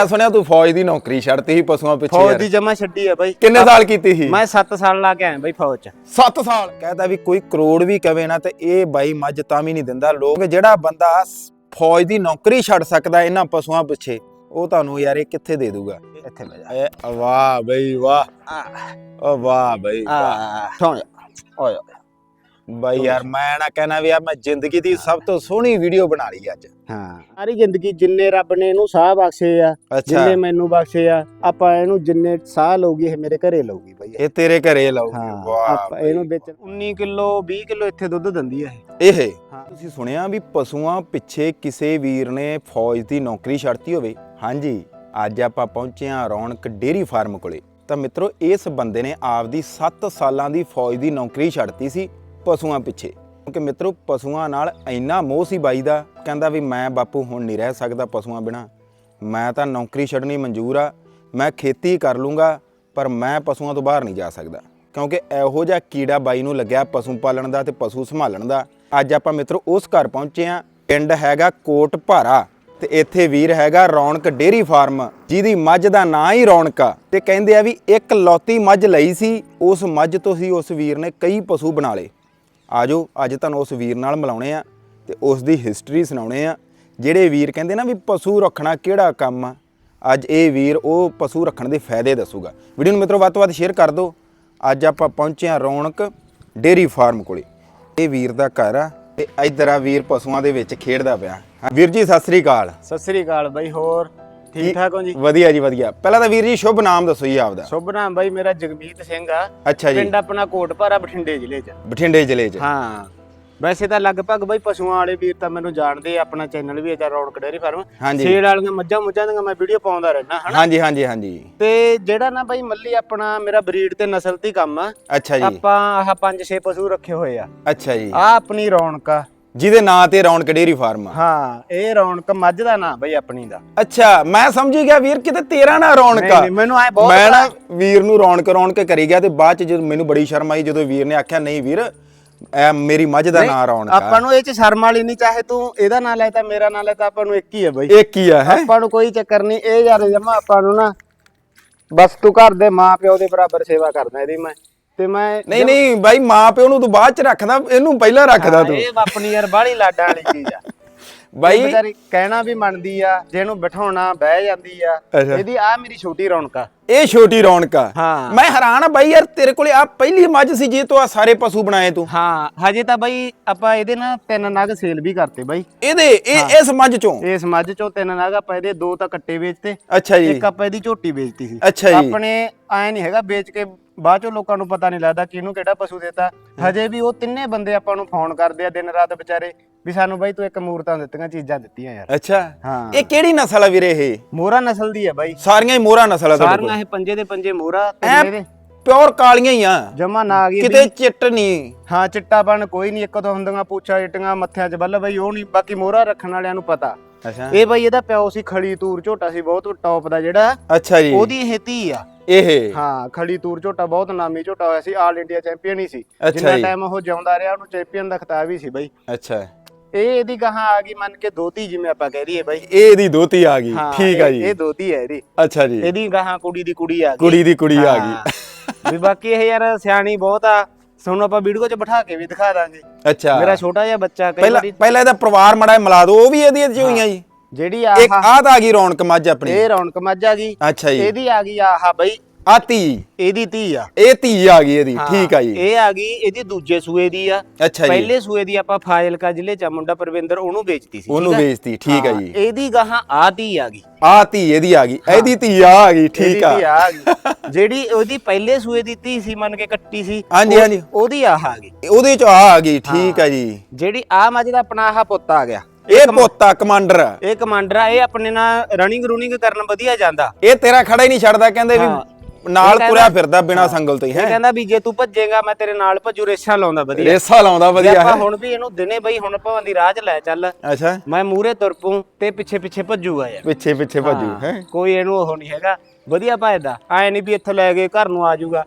ਮੈਂ ਸੁਣਿਆ ਤੂੰ ਫੌਜ ਦੀ ਨੌਕਰੀ ਛੱਡਤੀ ਸੀ ਪਸ਼ੂਆਂ ਪਿੱਛੇ ਫੌਜ ਯਾਰ। ਦੀ ਜਮਾ ਛੱਡੀ ਆ ਬਾਈ। ਕਿੰਨੇ ਸਾਲ ਕੀਤੀ ਸੀ? ਮੈਂ 7 ਸਾਲ ਲਾ ਕੇ ਆਇਆ ਬਾਈ ਫੌਜ ਚ। 7 ਸਾਲ? ਕਹਿੰਦਾ ਵੀ ਕੋਈ ਕਰੋੜ ਵੀ ਕਵੇ ਨਾ ਤੇ ਇਹ ਬਾਈ ਮੱਝ ਤਾਂ ਵੀ ਨਹੀਂ ਦਿੰਦਾ। ਲੋਕ ਜਿਹੜਾ ਬੰਦਾ ਸ- ਫੌਜ ਦੀ ਨੌਕਰੀ ਛੱਡ ਸਕਦਾ ਇਹਨਾਂ ਪਸ਼ੂਆਂ ਪਿੱਛੇ ਉਹ ਤੁਹਾਨੂੰ ਯਾਰ ਇਹ ਕਿੱਥੇ ਦੇ ਦੂਗਾ? ਇੱਥੇ ਬਹਿ ਜਾ। ਏ ਵਾਹ ਬਈ ਵਾਹ। ਓ ਵਾਹ ਬਈ ਵਾਹ। ਆ ਜਾ। ਓਏ। ਬਾਈ ਯਾਰ ਮੈਂ ਨਾ ਕਹਿਣਾ ਵੀ ਆ ਮੈਂ ਜ਼ਿੰਦਗੀ ਦੀ ਸਭ ਤੋਂ ਸੋਹਣੀ ਵੀਡੀਓ ਬਣਾ ਲਈ ਅੱਜ। ਹਾਂ। ਸਾਰੀ ਜ਼ਿੰਦਗੀ ਜਿੰਨੇ ਰੱਬ ਨੇ ਇਹਨੂੰ ਸਾਹ ਬਖਸ਼ੇ ਆ ਅੱਛਾ। ਜਿੰਨੇ ਮੈਨੂੰ ਬਖਸ਼ੇ ਆ ਆਪਾਂ ਇਹਨੂੰ ਜਿੰਨੇ ਸਾਹ ਲਊਗੀ ਇਹ ਮੇਰੇ ਘਰੇ ਲਊਗੀ ਬਾਈ। ਇਹ ਤੇਰੇ ਘਰੇ ਲਾਉਗੀ ਹਾਂ ਵਾਹ ਆਪਾਂ ਇਹਨੂੰ ਵਿੱਚ 19 ਕਿਲੋ 20 ਕਿਲੋ ਇੱਥੇ ਦੁੱਧ ਦਿੰਦੀ ਆ ਇਹ। ਇਹ? ਹਾਂ। ਤੁਸੀਂ ਸੁਣਿਆ ਵੀ ਪਸ਼ੂਆਂ ਪਿੱਛੇ ਕਿਸੇ ਵੀਰ ਨੇ ਫੌਜ ਦੀ ਨੌਕਰੀ ਛੱਡਤੀ ਹੋਵੇ? ਹਾਂਜੀ ਅੱਜ ਆਪਾਂ ਪਹੁੰਚੇ ਹਾਂ ਰੌਣਕ ਡੇਰੀ ਫਾਰਮ ਕੋਲੇ। ਤਾਂ ਮਿੱਤਰੋ ਇਸ ਬੰਦੇ ਨੇ ਆਪਦੀ 7 ਸਾਲਾਂ ਦੀ ਫੌਜ ਦੀ ਨੌਕਰੀ ਛੱਡਤੀ ਸੀ ਪਸ਼ੂਆਂ ਪਿੱਛੇ। ਕਿਉਂਕਿ ਮਿੱਤਰੋ, ਪਸ਼ੂਆਂ ਨਾਲ ਇੰਨਾ ਮੋਹ ਸੀ ਬਾਈ ਦਾ, ਕਹਿੰਦਾ ਵੀ ਮੈਂ ਬਾਪੂ ਹੁਣ ਨਹੀਂ ਰਹਿ ਸਕਦਾ ਪਸ਼ੂਆਂ ਬਿਨਾ। ਮੈਂ ਤਾਂ ਨੌਕਰੀ ਛੱਡਣੀ ਮਨਜ਼ੂਰ ਆ, ਮੈਂ ਖੇਤੀ ਕਰ ਲੂੰਗਾ, ਪਰ ਮੈਂ ਪਸ਼ੂਆਂ ਤੋਂ ਬਾਹਰ ਨਹੀਂ ਜਾ ਸਕਦਾ। ਕਿਉਂਕਿ ਇਹੋ ਜਿਹਾ ਕੀੜਾ ਬਾਈ ਨੂੰ ਲੱਗਿਆ ਪਸ਼ੂ ਪਾਲਣ ਦਾ ਤੇ ਪਸ਼ੂ ਸੰਭਾਲਣ ਦਾ। ਅੱਜ ਆਪਾਂ ਮਿੱਤਰੋ, ਉਸ ਘਰ ਪਹੁੰਚੇ ਆ ਪਿੰਡ ਹੈਗਾ ਕੋਟ ਭਾਰਾ ਤੇ ਇੱਥੇ ਵੀਰ ਹੈਗਾ ਰੌਣਕ ਡੇਰੀ ਫਾਰਮ, ਜਿਹਦੀ ਮੱਝ ਦਾ ਨਾਂ ਹੀ ਰੌਣਕ ਆ। ਤੇ ਕਹਿੰਦੇ ਆ ਵੀ ਇੱਕ ਲੌਤੀ ਮੱਝ ਲਈ ਸੀ, ਉਸ ਮੱਝ ਤੋਂ ਹੀ ਉਸ ਵੀਰ ਨੇ ਕਈ ਪਸ਼ੂ ਬਣਾ ਲਏ। ਆਜੋ ਅੱਜ ਤੁਹਾਨੂੰ ਉਸ ਵੀਰ ਨਾਲ ਮਿਲਾਉਣੇ ਆ ਤੇ ਉਸ ਦੀ ਹਿਸਟਰੀ ਸੁਣਾਉਣੇ ਆ। ਜਿਹੜੇ ਵੀਰ ਕਹਿੰਦੇ ਨਾ ਵੀ ਪਸ਼ੂ ਰੱਖਣਾ ਕਿਹੜਾ ਕੰਮ ਆ ਅੱਜ ਇਹ ਵੀਰ ਉਹ ਪਸ਼ੂ ਰੱਖਣ ਦੇ ਫਾਇਦੇ ਦੱਸੂਗਾ। ਵੀਡੀਓ ਨੂੰ ਮਿੱਤਰੋ ਵੱਧ ਤੋਂ ਵੱਧ ਸ਼ੇਅਰ ਕਰ ਦਿਓ। ਅੱਜ ਆਪਾਂ ਪਹੁੰਚੇ ਆ ਰੌਣਕ ਡੇਰੀ ਫਾਰਮ ਕੋਲੇ। ਇਹ ਵੀਰ ਦਾ ਘਰ ਆ ਤੇ ਇੱਧਰ ਆ ਵੀਰ ਪਸ਼ੂਆਂ ਦੇ ਵਿੱਚ ਖੇਡਦਾ ਪਿਆ। ਹਾਂ, ਵੀਰ ਜੀ ਸਤਿ ਸ੍ਰੀ ਅਕਾਲ। ਸਤਿ ਸ੍ਰੀ ਅਕਾਲ ਬਾਈ ਹੋਰ? ਠੀਕ ਠਾਕ ਹੋ ਜੀ? ਵਧੀਆ ਜੀ ਵਧੀਆ। ਪਹਿਲਾਂ ਤਾਂ ਵੀਰ ਜੀ ਸ਼ੁਭ ਨਾਮ ਦੱਸੋ ਜੀ ਆਪਦਾ। ਸ਼ੁਭ ਨਾਮ ਬਾਈ ਮੇਰਾ ਜਗਮੀਤ ਸਿੰਘ ਆ। ਅੱਛਾ ਜੀ। ਪਿੰਡ ਆਪਣਾ ਕੋਟਪਾਰਾ ਬਠਿੰਡੇ ਜ਼ਿਲ੍ਹੇ 'ਚ। ਬਠਿੰਡੇ ਜ਼ਿਲ੍ਹੇ 'ਚ। ਹਾਂ। ਵੈਸੇ ਤਾਂ ਲਗਭਗ ਬਾਈ ਪਸ਼ੂਆਂ ਵਾਲੇ ਵੀਰ ਤਾਂ ਮੈਨੂੰ ਜਾਣਦੇ ਆ ਆਪਣਾ ਚੈਨਲ ਵੀ ਹੈ ਜਾਂ ਰੌਣਕ ਡੇਅਰੀ ਫਾਰਮ। ਹਾਂਜੀ। ਛੇੜ ਵਾਲੀਆਂ ਮੱਝਾਂ ਮੁੱਝਾਂ ਦੀਆਂ ਮੈਂ ਵੀਡੀਓ ਪਾਉਂਦਾ ਰਹਿਣਾ ਹਨਾ? ਹਾਂਜੀ ਹਾਂਜੀ ਹਾਂਜੀ। ਤੇ ਜਿਹੜਾ ਨਾ ਬਾਈ ਮੱਲੀ ਆਪਣਾ ਮੇਰਾ ਬਰੀਡ ਤੇ ਨਸਲ ਤੇ ਹੀ ਕੰਮ ਆ ਅੱਛਾ ਜੀ। ਆਪਾਂ ਆਹ ਪੰਜ ਛੇ ਪਸ਼ੂ ਰੱਖੇ ਹੋਏ ਆ। ਅੱਛਾ ਜੀ। ਆ ਆਪਣੀ ਰੌਣਕ ਆ। ਜਿਹਦੇ ਨਾਂ ਤੇ ਰੌਣਕ ਡੇਰੀ ਫਾਰਮ ਆ। ਹਾਂ ਇਹ ਰੌਣਕ ਮੱਝ ਦਾ ਨਾਂ ਬਈ ਆਪਣੀ ਦਾ। ਅੱਛਾ ਮੈਂ ਸਮਝੀ ਗਿਆ ਵੀਰ ਕਿਤੇ ਤੇਰਾ ਨਾ ਰੌਣਕ ਨਹੀਂ ਆ। ਨਹੀਂ ਮੈਨੂੰ ਐ ਬਹੁਤ ਮੈਂ ਨਾ ਵੀਰ ਨੂੰ ਰੌਣਕ ਰੌਣਕ ਕਰੀ ਗਿਆ ਤੇ ਬਾਅਦ ਚ ਜਦੋਂ ਮੈਨੂੰ ਬੜੀ ਸ਼ਰਮ ਆਈ ਜਦੋਂ ਵੀਰ ਨੇ ਆਖਿਆ ਨਹੀਂ ਵੀਰ ਐ ਮੇਰੀ ਮੱਝ ਦਾ ਨਾਂ ਰੌਣਕ ਆ। ਆਪਾਂ ਨੂੰ ਇਹ ਚ ਸ਼ਰਮ ਵਾਲੀ ਨਹੀਂ ਚਾਹੇ ਤੂੰ ਇਹਦਾ ਨਾਂ ਲੈ ਤਾਂ ਮੇਰਾ ਨਾਂ ਲੈ ਤਾਂ ਆਪਾਂ ਨੂੰ ਇੱਕ ਹੀ ਹੈ ਬਈ। ਇੱਕ ਹੀ ਆ ਹੈ? ਆਪਾਂ ਨੂੰ ਕੋਈ ਚੱਕਰ ਨਹੀਂ ਇਹ ਯਾਰ ਜਮਾ ਆਪਾਂ ਨੂੰ ਨਾ ਬਸ ਤੂੰ ਘਰ ਦੇ ਮਾਂ ਪਿਓ ਦੇ ਬਰਾਬਰ ਸੇਵਾ ਕਰਦਾ ਇਹਦੀ ਮੈਂ। ਤੇ ਮੈਂ ਨਹੀਂ ਨਹੀਂ ਬਾਈ ਮਾਂ ਪਿਓ ਨੂੰ ਤੂੰ ਬਾਅਦ ਚ ਰੱਖਦਾ ਇਹਨੂੰ ਪਹਿਲਾਂ ਰੱਖਦਾ ਤੂੰ। ਇਹ ਆਪਣੀ ਯਾਰ ਬਾਹਲੀ ਲਾਡਾਂ ਵਾਲੀ ਚੀਜ਼ ਆ। ਬਾਈ ਵਿਚਾਰੀ ਕਹਿਣਾ ਵੀ ਮੰਨਦੀ ਆ ਜਿਹਨੂੰ ਬਿਠਾਉਣਾ ਬਹਿ ਜਾਂਦੀ ਆ। ਇਹਦੀ ਆ ਮੇਰੀ ਛੋਟੀ ਰੌਣਕ ਇਹ ਛੋਟੀ ਰੌਣਕ ਹਾਂ। ਮੈਂ ਹੈਰਾਨ ਆ ਬਾਈ ਯਾਰ ਤੇਰੇ ਕੋਲੇ ਆ ਪਹਿਲੀ ਮੱਝ ਸੀ ਜੇ ਤੂੰ ਆ ਸਾਰੇ ਪਸ਼ੂ ਬਣਾਏ ਤੂੰ। ਹਾਂ ਹਜੇ ਤਾਂ ਬਈ ਆਪਾਂ ਇਹਦੇ ਨਾਲ ਤਿੰਨ ਨਗ ਸੇਲ ਵੀ ਕਰਤੇ ਬਈ। ਇਹਦੇ ਇਹ ਇਸ ਮੱਝ ਚੋਂ? ਇਸ ਮੱਝ ਚੋਂ ਤਿੰਨ ਨਗ ਆਪਾਂ ਇਹਦੇ ਦੋ ਤਾਂ ਕੱਟੇ ਵੇਚਤੇ। ਅੱਛਾ ਜੀ। ਇੱਕ ਆਪਾਂ ਇਹਦੀ ਝੋਟੀ ਵੇਚਤੀ ਸੀ। ਅੱਛਾ ਜੀ। ਆਪਣੇ ਐ ਨਹੀਂ ਹੈਗਾ ਵੇਚ ਕੇ ਬਾਅਦ ਚੋਂ ਲੋਕਾਂ ਨੂੰ ਪਤਾ ਨਹੀਂ ਲੱਗਦਾ ਕਿਹਨੂੰ ਕਿਹੜਾ ਪਸ਼ੂ ਦੇਤਾ। ਹਜੇ ਵੀ ਉਹ ਤਿੰਨੇ ਬੰਦੇ ਆਪਾਂ ਨੂੰ ਫੋਨ ਕਰਦੇ ਆ ਦਿਨ ਰਾਤ ਵਿਚਾਰੇ ਵੀ ਸਾਨੂੰ ਬਾਈ ਤੂੰ ਇੱਕ ਮੂਰਤਾਂ ਦਿੱਤੀਆਂ ਚੀਜ਼ਾਂ ਦਿੱਤੀਆਂ ਯਾਰ। ਅੱਛਾ। ਹਾਂ। ਇਹ ਕਿਹੜੀ ਨਸਲ ਆ ਵੀਰੇ ਇਹ? ਮੋਹਰਾ ਨਸਲ ਦੀ ਆ ਬਾਈ। ਸਾਰੀਆਂ ਹੀ ਮੋਹਰਾ ਨਸਲ ਆ ਤੁਹਾਡੇ ਸਾਰੀਆਂ ਇਹ ਪੰਜੇ ਦੇ ਪੰਜੇ ਮੋਹਰਾ ਤਿੰਨੇ ਦੇ ਪਿਓਰ ਕਾਲੀਆਂ ਹੀ ਆ। ਜਮਾ ਨਾ ਆ ਗਈ ਕਿਤੇ ਚਿੱਟ ਨਹੀਂ ਹਾਂ ਚਿੱਟਾਪਣ ਕੋਈ ਨਹੀਂ ਇੱਕ ਤੋਂ ਹੁੰਦੀਆਂ ਪੁੱਛਾ ਇਟੀਆਂ ਮੱਥਿਆਂ 'ਚ ਬੱਲ ਬਈ ਉਹ ਨਹੀਂ ਬਾਕੀ ਮੋਹਰਾ ਰੱਖਣ ਵਾਲਿਆਂ ਨੂੰ ਪਤਾ। ਅੱਛਾ। ਇਹ ਬਈ ਇਹਦਾ ਪਿਓ ਸੀ ਖੜੀ ਤੂਰ ਝੋਟਾ ਸੀ ਬਹੁਤ ਟੌਪ ਦਾ ਜਿਹੜਾ। ਅੱਛਾ ਜੀ। ਉਹਦੀ ਇਹ ਧੀ ਆ। ਇਹ? ਹਾਂ ਖੜੀ ਤੂਰ ਝੋਟਾ ਬਹੁਤ ਨਾਮੀ ਝੋਟਾ ਹੋਇਆ ਸੀ ਆਲ ਇੰਡੀਆ ਚੈਂਪੀਅਨ ਹੀ ਸੀ। ਜਿੰਨਾ। ਟਾਈਮ ਉਹ ਜਿਉਂਦਾ ਰਿਹਾ ਉਹਨੂੰ ਚੈਂਪੀਅਨ ਦਾ ਖਿਤਾਬ ਹੀ ਸੀ ਬਈ। ਅੱਛਾ। ਇਹ ਇਹਦੀ ਗਾਹਾਂ ਆ ਗਈ ਮੰਨ ਕੇ ਦੋਤੀ ਜਿਵੇਂ ਆਪਾਂ ਕਹਿ ਰਹੀਏ ਬਈ। ਇਹ ਇਹਦੀ ਦੋਤੀ ਆ ਗਈ। ਠੀਕ ਆ ਜੀ। ਇਹ ਦੋਤੀ ਹੈ ਇਹਦੀ। ਅੱਛਾ ਜੀ। ਇਹਦੀ ਗਾਹਾਂ ਕੁੜੀ ਦੀ ਕੁੜੀ ਆ ਗਈ। ਕੁੜੀ ਦੀ ਕੁੜੀ ਆ ਗਈ। ਵੀ ਬਾਕੀ ਇਹ ਯਾਰ ਸਿਆਣੀ ਬਹੁਤ ਆ। ਤੁਹਾਨੂੰ ਆਪਾਂ ਵੀਡੀਓ 'ਚ ਬਿਠਾ ਕੇ ਵੀ ਦਿਖਾ ਦਾਂਗੇ। ਅੱਛਾ। ਮੇਰਾ ਛੋਟਾ ਜਿਹਾ ਬੱਚਾ ਕਈ ਪਹਿਲਾਂ ਵਾਰੀ ਪਹਿਲਾਂ ਇਹਦਾ ਪਰਿਵਾਰ ਮੜਾ ਮਿਲਾ ਦੋ ਉਹ ਵੀ ਇਹਦੀ ਚ ਹੋਈਆਂ ਜੀ। ਜਿਹੜੀ ਇੱਕ ਆਹ ਆਹ ਤਾਂ ਆ ਗਈ ਰੌਣਕ ਮੱਝ ਆਪਣੀ। ਇਹ ਰੌਣਕ ਮੱਝ ਆ ਗਈ। ਅੱਛਾ ਜੀ। ਇਹਦੀ ਆ ਗਈ ਆਹ ਬਈ ਆ ਧੀ। ਇਹਦੀ ਧੀ ਆ। ਇਹ ਧੀ ਆ ਗਈ ਇਹਦੀ। ਠੀਕ ਆ ਜੀ। ਇਹ ਆ ਗਈ ਇਹਦੀ ਦੂਜੇ ਸੂਏ ਦੀ ਆ। ਅੱਛਾ ਜੀ। ਪਹਿਲੇ ਸੂਏ ਦੀ ਆਪਾਂ ਫਾਜ਼ਿਲਕਾ ਜ਼ਿਲ੍ਹੇ ਚ ਆ, ਮੁੰਡਾ ਪਰਵਿੰਦਰ ਉਹਨੂੰ ਵੇਚਤੀ ਸੀ ਉਹਨੂੰ ਠੀਕ ਆ? ਵੇਚਤੀ ਠੀਕ ਆ ਹਾਂ, ਜੀ। ਇਹਦੀ ਗਾਹਾਂ ਆ ਧੀ ਆ ਗਈ। ਆ ਇਹਦੀ ਆ ਗਈ। ਇਹਦੀ ਧੀ ਆ ਆ ਗਈ ਠੀਕ ਇਹਦੀ ਆ ਆ ਗਈ। ਜਿਹੜੀ ਉਹਦੀ ਪਹਿਲੇ ਸੂਏ ਦੀ ਧੀ ਸੀ ਮੰਨ ਕੇ ਕੱਟੀ ਸੀ ਹਾਂਜੀ, ਉਹ- ਹਾਂਜੀ। ਉਹਦੀ ਆਹ ਆ ਗਈ। ਉਹਦੇ ਚ ਆ ਆ ਗਈ ਠੀਕ ਆ ਜੀ। ਜਿਹੜੀ ਆ ਮੱਝ ਦਾ ਆਪਣਾ ਆਹ ਪੁੱਤ ਆ ਗਿਆ। ਇਹ ਪੋਤਾ ਕਮਾਂਡਰ। ਆ। ਇਹ ਕਮਾਂਡਰ ਆ ਇਹ ਆਪਣੇ ਨਾਲ ਰਨਿੰਗ ਰੂਨਿੰਗ ਕਰਨ ਵਧੀਆ ਜਾਂਦਾ। ਇਹ ਤੇਰਾ ਖੜਾ ਹੀ ਨਹੀਂ ਛੱਡਦਾ ਕਹਿੰਦੇ ਵੀ ਹਾਂ। ਨਾਲ ਤੁਰਿਆ ਫਿਰਦਾ ਬਿਨਾ ਸੰਗਲ ਤੋਂ ਹੀ ਕਹਿੰਦਾ ਵੀ ਜੇ ਤੂੰ ਭੱਜੇਗਾ ਮੈਂ ਤੇਰੇ ਨਾਲ ਭੱਜੂ ਰੇਸਾਂ ਲਾਉਂਦਾ ਵਧੀਆ। ਰੇਸਾ ਲਾਉਂਦਾ ਵਧੀਆ ਆਪਾਂ ਹੈ? ਹੁਣ ਵੀ ਇਹਨੂੰ ਦਿਨੇ ਬਈ ਹੁਣ ਭਾਵੇਂ ਦੀ ਰਾਹ ਚ ਲੈ ਚੱਲ। ਅੱਛਾ। ਮੈਂ ਮੂਰੇ ਤੁਰ ਪੂੰ ਤੇ ਪਿੱਛੇ ਪਿੱਛੇ ਭੱਜੂਗਾ ਯਾਰ। ਪਿੱਛੇ ਪਿੱਛੇ ਭੱਜੂ ਹਾਂ, ਹੈ? ਕੋਈ ਇਹਨੂੰ ਉਹ ਨਹੀਂ ਹੈਗਾ। ਵਧੀਆ ਭੱਜਦਾ। ਐ ਨਹੀਂ ਵੀ ਇੱਥੋਂ ਲੈ ਕੇ ਘਰ ਨੂੰ ਆ ਜਾਊਗਾ